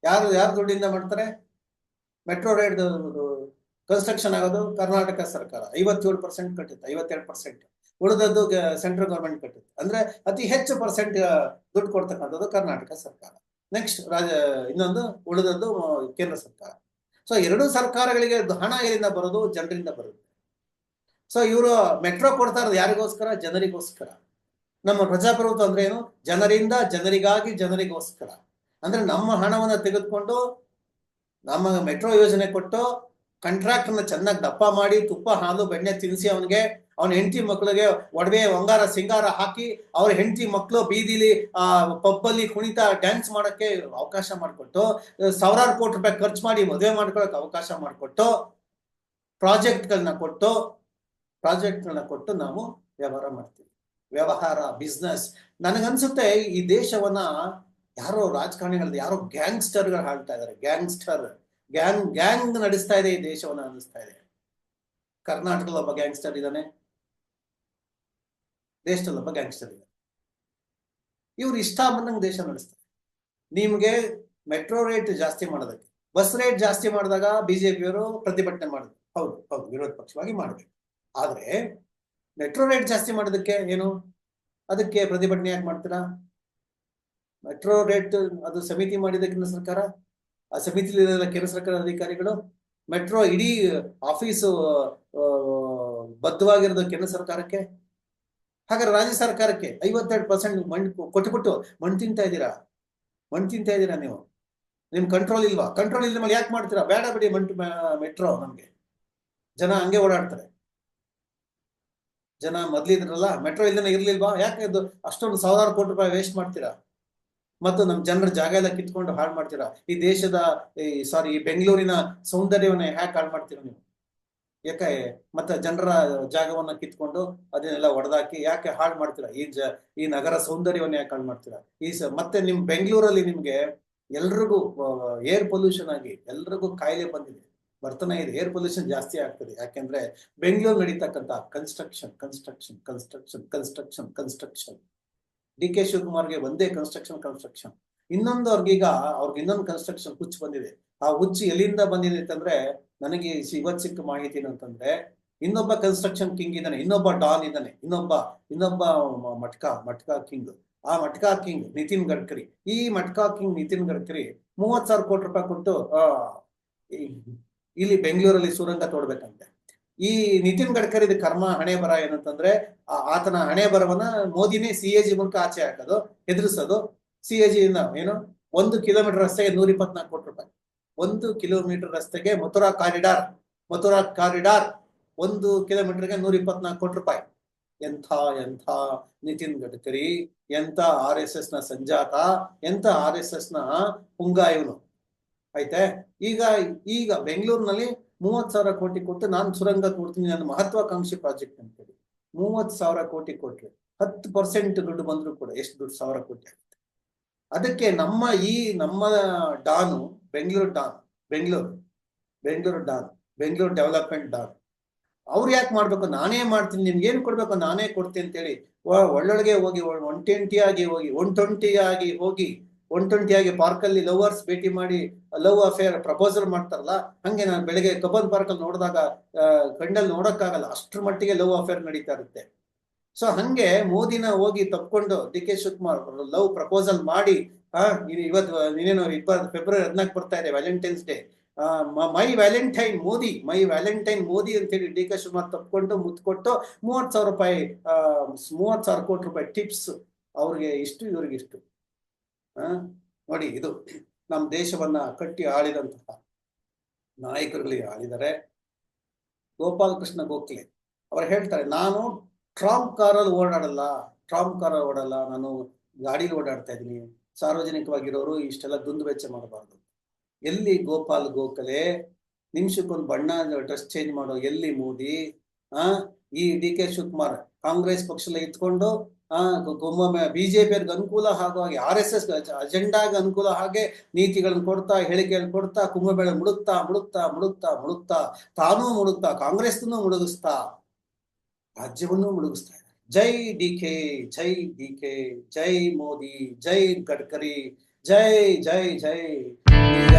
ಯಾರು ಯಾರು ದುಡ್ಡಿಂದ ಮಾಡ್ತಾರೆ? ಮೆಟ್ರೋ ರೇಟ್ ಕನ್ಸ್ಟ್ರಕ್ಷನ್ ಆಗೋದು ಕರ್ನಾಟಕ ಸರ್ಕಾರ. ಐವತ್ತೇಳು ಪರ್ಸೆಂಟ್ ಕಟ್ಟಿತ್ತು, ಐವತ್ತೆರಡು ಪರ್ಸೆಂಟ್ ಉಳಿದದ್ದು ಸೆಂಟ್ರಲ್ ಗವರ್ಮೆಂಟ್ ಕಟ್ಟಿತ್ತು. ಅಂದ್ರೆ ಅತಿ ಹೆಚ್ಚು ಪರ್ಸೆಂಟ್ ದುಡ್ಡು ಕೊಡ್ತಕ್ಕಂಥದ್ದು ಕರ್ನಾಟಕ ಸರ್ಕಾರ. ನೆಕ್ಸ್ಟ್ ರಾಜ, ಇನ್ನೊಂದು ಉಳಿದದ್ದು ಕೇಂದ್ರ ಸರ್ಕಾರ. ಸೊ ಎರಡೂ ಸರ್ಕಾರಗಳಿಗೆ ಹಣ ಎಲ್ಲಿಂದ ಬರೋದು? ಜನರಿಂದ ಬರುತ್ತೆ. ಸೊ ಇವರು ಮೆಟ್ರೋ ಕೊಡ್ತಾ ಇರೋದು ಯಾರಿಗೋಸ್ಕರ? ಜನರಿಗೋಸ್ಕರ. ನಮ್ಮ ಪ್ರಜಾಪ್ರಭುತ್ವ ಅಂದ್ರೆ ಏನು? ಜನರಿಂದ, ಜನರಿಗಾಗಿ, ಜನರಿಗೋಸ್ಕರ. ಅಂದ್ರೆ ನಮ್ಮ ಹಣವನ್ನು ತೆಗೆದುಕೊಂಡು ನಮ್ಮ ಮೆಟ್ರೋ ಯೋಜನೆ ಕೊಟ್ಟು ಕಾಂಟ್ರಾಕ್ಟರ್ನ ಚೆನ್ನಾಗಿ ದಪ್ಪ ಮಾಡಿ, ತುಪ್ಪ, ಹಾಲು, ಬೆಣ್ಣೆ ತಿನ್ನಿಸಿ ಅವನಿಗೆ ಅವನ ಹೆಂಡತಿ ಮಕ್ಕಳಿಗೆ ಒಡವೆ, ಬಂಗಾರ, ಸಿಂಗಾರ ಹಾಕಿ ಅವ್ರ ಹೆಂಡತಿ ಮಕ್ಕಳು ಬೀದಿಲಿ ಪಬ್ಬಲ್ಲಿ ಕುಣಿತ ಡ್ಯಾನ್ಸ್ ಮಾಡೋಕ್ಕೆ ಅವಕಾಶ ಮಾಡಿಕೊಟ್ಟು, ಸಾವಿರಾರು ಕೋಟಿ ರೂಪಾಯಿ ಖರ್ಚು ಮಾಡಿ ಮದುವೆ ಮಾಡ್ಕೊಳಕ್ ಅವಕಾಶ ಮಾಡಿಕೊಟ್ಟು ಪ್ರಾಜೆಕ್ಟ್ಗಳನ್ನ ಕೊಟ್ಟು ಪ್ರಾಜೆಕ್ಟ್ಗಳನ್ನ ಕೊಟ್ಟು ನಾವು ವ್ಯವಹಾರ ಮಾಡ್ತೀವಿ. ವ್ಯವಹಾರ ಬಿಸ್ನೆಸ್ ನನಗನ್ಸುತ್ತೆ ಈ ದೇಶವನ್ನ ಯಾರೋ ರಾಜಕಾರಣಿಗಳದ್ದು, ಯಾರೋ ಗ್ಯಾಂಗ್ಸ್ಟರ್ಗಳು ಹಾಳ್ತಾ ಇದ್ದಾರೆ. ಗ್ಯಾಂಗ್ಸ್ಟರ್, ಗ್ಯಾಂಗ್ ಗ್ಯಾಂಗ್ ನಡೆಸ್ತಾ ಇದೆ ಈ ದೇಶವನ್ನ ಅನ್ನಿಸ್ತಾ ಇದೆ. ಕರ್ನಾಟಕದ ಒಬ್ಬ ಗ್ಯಾಂಗ್ಸ್ಟರ್ ಇದ್ದಾನೆ. ದೇಶದಲ್ಲಿ ಒಬ್ಬ ಗ್ಯಾಂಗ್ಸ್ಟರ್ ಇದೆ ಇವ್ರು ಇಷ್ಟ ಬಂದಂಗೆ ದೇಶ ನಡೆಸ್ತಾರೆ. ನಿಮ್ಗೆ ಮೆಟ್ರೋ ರೇಟ್ ಜಾಸ್ತಿ ಮಾಡೋದಕ್ಕೆ ಬಸ್ ರೇಟ್ ಜಾಸ್ತಿ ಮಾಡಿದಾಗ ಬಿಜೆಪಿಯವರು ಪ್ರತಿಭಟನೆ ಮಾಡಿದ್ರು. ಹೌದು ಹೌದು, ವಿರೋಧ ಪಕ್ಷವಾಗಿ ಮಾಡಬೇಕು ಆದ್ರೆ ಮೆಟ್ರೋ ರೇಟ್ ಜಾಸ್ತಿ ಮಾಡೋದಕ್ಕೆ ಏನು? ಅದಕ್ಕೆ ಪ್ರತಿಭಟನೆ ಯಾಕೆ ಮಾಡ್ತೀರಾ? ಮೆಟ್ರೋ ರೇಟ್ ಅದು ಸಮಿತಿ ಮಾಡಿದ ಸರ್ಕಾರ, ಆ ಸಮಿತಿಲಿ ಕೇಂದ್ರ ಸರ್ಕಾರ ಅಧಿಕಾರಿಗಳು ಮೆಟ್ರೋ ಇಡೀ ಆಫೀಸು ಬದ್ಧವಾಗಿರೋದು ಕೇಂದ್ರ ಸರ್ಕಾರಕ್ಕೆ. ಹಾಗಾದ್ರೆ ರಾಜ್ಯ ಸರ್ಕಾರಕ್ಕೆ ಐವತ್ತೆರಡು ಪರ್ಸೆಂಟ್ ಮಣ್ಣು ಕೊಟ್ಟುಬಿಟ್ಟು ಮಣ್ಣು ತಿಂತಾ ಇದ್ದೀರಾ? ಮಣ್ಣು ತಿಂತಾ ಇದ್ದೀರಾ ನೀವು? ನಿಮ್ ಕಂಟ್ರೋಲ್ ಇಲ್ವಾ? ಕಂಟ್ರೋಲ್ ಇಲ್ಲ ಮೇಲೆ ಯಾಕೆ ಮಾಡ್ತೀರಾ? ಬೇಡ ಬಿಡಿ ಮಂಟು ಮೆಟ್ರೋ ನಮ್ಗೆ. ಜನ ಹಂಗೆ ಓಡಾಡ್ತಾರೆ. ಜನ ಮೊದ್ಲಿದ್ರಲ್ಲ ಮೆಟ್ರೋ ಇಲ್ದೇನೆ ಇರ್ಲಿಲ್ವಾ? ಯಾಕೆ ಇದು ಅಷ್ಟೊಂದು ಸಾವಿರಾರು ಕೋಟಿ ರೂಪಾಯಿ ವೇಸ್ಟ್ ಮಾಡ್ತೀರಾ? ಮತ್ತು ನಮ್ಮ ಜನರ ಜಾಗ ಎಲ್ಲ ಕಿತ್ಕೊಂಡು ಹಾಳು ಮಾಡ್ತೀರಾ? ಈ ದೇಶದ, ಈ ಸಾರಿ ಈ ಬೆಂಗಳೂರಿನ ಸೌಂದರ್ಯವನ್ನ ಯಾಕೆ ಹಾಳು ಮಾಡ್ತೀರಾ ನೀವು? ಯಾಕೆ ಮತ್ತೆ ಜನರ ಜಾಗವನ್ನ ಕಿತ್ಕೊಂಡು ಅದನ್ನೆಲ್ಲ ಒಡೆದಾಕಿ ಯಾಕೆ ಹಾಳು ಮಾಡ್ತೀರಾ? ಈ ಜ, ಈ ನಗರ ಸೌಂದರ್ಯವನ್ನ ಯಾಕೆ ಹಾಳು ಮಾಡ್ತೀರಾ? ಈ ಮತ್ತೆ ನಿಮ್ ಬೆಂಗಳೂರಲ್ಲಿ ನಿಮ್ಗೆ ಎಲ್ರಿಗೂ ಏರ್ ಪೊಲ್ಯೂಷನ್ ಆಗಿ ಎಲ್ರಿಗೂ ಕಾಯಿಲೆ ಬಂದಿದೆ. ಬರ್ತಾನೆ ಇದೆ. ಏರ್ ಪೊಲ್ಯೂಷನ್ ಜಾಸ್ತಿ ಆಗ್ತದೆ. ಯಾಕೆಂದ್ರೆ Bengaluru ನಡೀತಕ್ಕಂತ construction construction construction construction construction. D K ಶಿವಕುಮಾರ್ಗೆ ಒಂದೇ ಕನ್ಸ್ಟ್ರಕ್ಷನ್ ಕನ್ಸ್ಟ್ರಕ್ಷನ್. ಇನ್ನೊಂದು ಅವ್ರಿಗೀಗ ಅವ್ರಿಗೆ ಇನ್ನೊಂದು ಕನ್ಸ್ಟ್ರಕ್ಷನ್ ಹುಚ್ಚು ಬಂದಿದೆ. ಆ ಹುಚ್ಚು ಎಲ್ಲಿಂದ ಬಂದಿದೆ ಅಂತಂದ್ರೆ ನನಗೆ ಇವತ್ ಸಿಕ್ಕ ಮಾಹಿತಿ ಏನಂತಂದ್ರೆ, ಇನ್ನೊಬ್ಬ ಕನ್ಸ್ಟ್ರಕ್ಷನ್ ಕಿಂಗ್ ಇದ್ದಾನೆ, ಇನ್ನೊಬ್ಬ ಡಾನ್ ಇದ್ದಾನೆ, ಇನ್ನೊಬ್ಬ ಇನ್ನೊಬ್ಬ ಮಟ್ಕ, ಮಟ್ಕಾ ಕಿಂಗ್ ಆ ಮಟ್ಕಾ ಕಿಂಗ್ ನಿತಿನ್ ಗಡ್ಕರಿ. ಈ ಮಟ್ಕಾ ಕಿಂಗ್ ನಿತಿನ್ ಗಡ್ಕರಿ ಮೂವತ್ ಸಾವಿರ ಕೋಟಿ ರೂಪಾಯಿ ಕೊಟ್ಟು ಇಲ್ಲಿ ಬೆಂಗಳೂರಲ್ಲಿ ಸುರಂಗ ತೋಡ್ಬೇಕಂತೆ. ಈ ನಿತಿನ್ ಗಡ್ಕರಿದ ಕರ್ಮ, ಹಣೆ ಬರ ಏನಂತಂದ್ರೆ ಆತನ ಹಣೆ ಬರವನ್ನ ಮೋದಿನೇ ಸಿ ಎ ಜಿ ಮೂಲಕ ಆಚೆ ಹಾಕೋದು ಎದುರಿಸೋದು ಸಿ ಎ ಇಂದ ಏನು, ಒಂದು ಕಿಲೋಮೀಟರ್ ರಸ್ತೆಗೆ ನೂರ ಇಪ್ಪತ್ನಾಲ್ಕು ಕೋಟಿ ರೂಪಾಯಿ. ಒಂದು ಕಿಲೋಮೀಟರ್ ರಸ್ತೆಗೆ ಮಥುರಾ ಕಾರಿಡಾರ್ ಮಥುರಾ ಕಾರಿಡಾರ್ ಒಂದು ಕಿಲೋಮೀಟರ್ಗೆ ನೂರ ಇಪ್ಪತ್ನಾಲ್ಕು ಕೋಟಿ ರೂಪಾಯಿ. ಎಂಥ ಎಂಥ ನಿತಿನ್ ಗಡ್ಕರಿ, ಎಂಥ ಆರ್ ಎಸ್ ಎಸ್ನ ಸಂಜಾತ, ಎಂಥ ಆರ್ ಎಸ್ ಎಸ್ನ ಪುಂಗ ಇವನು. ಆಯ್ತೆ? ಈಗ ಈಗ ಬೆಂಗಳೂರಿನಲ್ಲಿ ಮೂವತ್ ಸಾವಿರ ಕೋಟಿ ಕೊಟ್ಟು ನಾನು ಸುರಂಗ ಕೊಡ್ತೀನಿ ನನ್ನ ಮಹತ್ವಾಕಾಂಕ್ಷಿ ಪ್ರಾಜೆಕ್ಟ್ ಅಂತೇಳಿ ಮೂವತ್ ಸಾವಿರ ಕೋಟಿ ಕೊಟ್ರಿ ಹತ್ತು ಪರ್ಸೆಂಟ್ ದುಡ್ಡು ಬಂದ್ರು ಕೂಡ ಎಷ್ಟು ದುಡ್ಡು ಸಾವಿರ ಕೋಟಿ ಅದಕ್ಕೆ ನಮ್ಮ ಈ ನಮ್ಮ don Bengaluru don, Bengaluru Bengaluru don, Bengaluru development don. ಅವ್ರು ಯಾಕೆ ಮಾಡ್ಬೇಕು? ನಾನೇ ಮಾಡ್ತೀನಿ, ನಿಮ್ಗೆ ಏನು ಕೊಡ್ಬೇಕು? ನಾನೇ ಕೊಡ್ತೀನಿ ಅಂತೇಳಿ ಒಳ್ಳೊಳಗೆ ಹೋಗಿ ಒನ್ ಟ್ವೆಂಟಿಯಾಗಿ ಹೋಗಿ ಒನ್ ಟ್ವೆಂಟಿಯಾಗಿ ಹೋಗಿ ಒನ್ ಟ್ವೆಂಟಿಯಾಗಿ ಪಾರ್ಕಲ್ಲಿ ಲವರ್ಸ್ ಭೇಟಿ ಮಾಡಿ, ಲವ್ ಅಫೇರ್ ಪ್ರಪೋಸಲ್ ಮಾಡ್ತಾರಲ್ಲ, ಹಂಗೆ ನಾನು ಬೆಳಗ್ಗೆ ಕಬ್ಬನ್ ಪಾರ್ಕ್ ಅಲ್ಲಿ ನೋಡಿದಾಗ ಕಣ್ಣಲ್ಲಿ ನೋಡೋಕ್ಕಾಗಲ್ಲ. ಅಷ್ಟ್ರ ಮಟ್ಟಿಗೆ ಲವ್ ಅಫೇರ್ ನಡೀತಾ ಇರುತ್ತೆ. ಸೊ ಹಂಗೆ ಮೋದಿನ ಹೋಗಿ ತಪ್ಕೊಂಡು D K Shivakumar love proposal ಮಾಡಿ ಆ ಇವತ್ತು, ನೀನೇನು ಇಪ್ಪತ್ತು, ಫೆಬ್ರವರಿ ಹದಿನಾಲ್ಕು ಬರ್ತಾ ಇದೆ valentine's day. My valentine Modi, my valentine Modi ಅಂತೇಳಿ ಡಿ ಕೆ ಶಿವಕುಮಾರ್ ತಪ್ಕೊಂಡು ಮುತ್ಕೊಟ್ಟು ಮೂವತ್ತು ಮೂವತ್ ಸಾವಿರ ರೂಪಾಯಿ ಮೂವತ್ತು ಮೂವತ್ ಸಾವಿರ ಕೋಟಿ ರೂಪಾಯಿ ಟಿಪ್ಸ್ ಅವ್ರಿಗೆ ಇಷ್ಟು, ಇವ್ರಿಗೆ ಇಷ್ಟು. ನೋಡಿ ಇದು ನಮ್ಮ ದೇಶವನ್ನ ಕಟ್ಟಿ ಆಳಿದಂತಹ ನಾಯಕರುಗಳಿಗೆ ಆಳಿದರೆ ಗೋಪಾಲಕೃಷ್ಣ ಗೋಖಲೆ, ಅವ್ರು ಹೇಳ್ತಾರೆ, ನಾನು ಟ್ರಾಂಪ್ ಕಾರಲ್ಲಿ ಓಡಾಡಲ್ಲ ಟ್ರಾಂಪ್ ಕಾರಲ್ಲಿ ಓಡಲ್ಲ, ನಾನು ಗಾಡಿಲಿ ಓಡಾಡ್ತಾ ಇದ್ದೀನಿ. ಸಾರ್ವಜನಿಕವಾಗಿರೋರು ಇಷ್ಟೆಲ್ಲ ದುಂದು ವೆಚ್ಚ ಮಾಡಬಾರ್ದು. ಎಲ್ಲಿ ಗೋಪಾಲ್ ಗೋಖಲೆ, ನಿಮಿಷಕ್ಕೊಂದು ಬಣ್ಣ ಡ್ರೆಸ್ ಚೇಂಜ್ ಮಾಡೋ, ಎಲ್ಲಿ ಮೋದಿ ಆ, ಈ ಡಿ ಕೆ ಶಿವಕುಮಾರ್, ಕಾಂಗ್ರೆಸ್ ಪಕ್ಷದಲ್ಲಿ ಇತ್ಕೊಂಡು ಆ ಒಮ್ಮೊಮ್ಮೆ ಬಿಜೆಪಿ ಅವ್ರಿಗೆ ಅನುಕೂಲ ಹಾಗಾಗಿ ಹಾಗೆ, ಆರ್ ಎಸ್ ಎಸ್ ಅಜೆಂಡಾಗ ಅನುಕೂಲ ಹಾಗೆ ನೀತಿಗಳನ್ನು ಕೊಡ್ತಾ, ಹೇಳಿಕೆಗಳನ್ನು ಕೊಡ್ತಾ, ಕುಂಭಮೇಳ ಮುಡುಕ್ತಾ ಮುಡುಕ್ತಾ ಮುಡುಕ್ತಾ ಮುಡುಕ್ತಾ ತಾನೂ ಮುಡುಕ್ತಾ ಕಾಂಗ್ರೆಸ್ನೂ ಮುಳುಗಿಸ್ತಾ ರಾಜ್ಯವನ್ನು ಮುಳುಗಿಸ್ತಾ ಇದ್ದಾರೆ. ಜೈ ಡಿ ಕೆ, ಜೈ ಡಿ ಕೆ, ಜೈ ಮೋದಿ, ಜೈ ಗಡ್ಕರಿ, ಜೈ ಜೈ ಜೈ.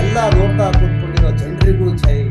ಎಲ್ಲ ನೋಡ್ತಾ ಕೂತ್ಕೊಂಡಿರೋ ಜನರಿಗೂ ಜೈ.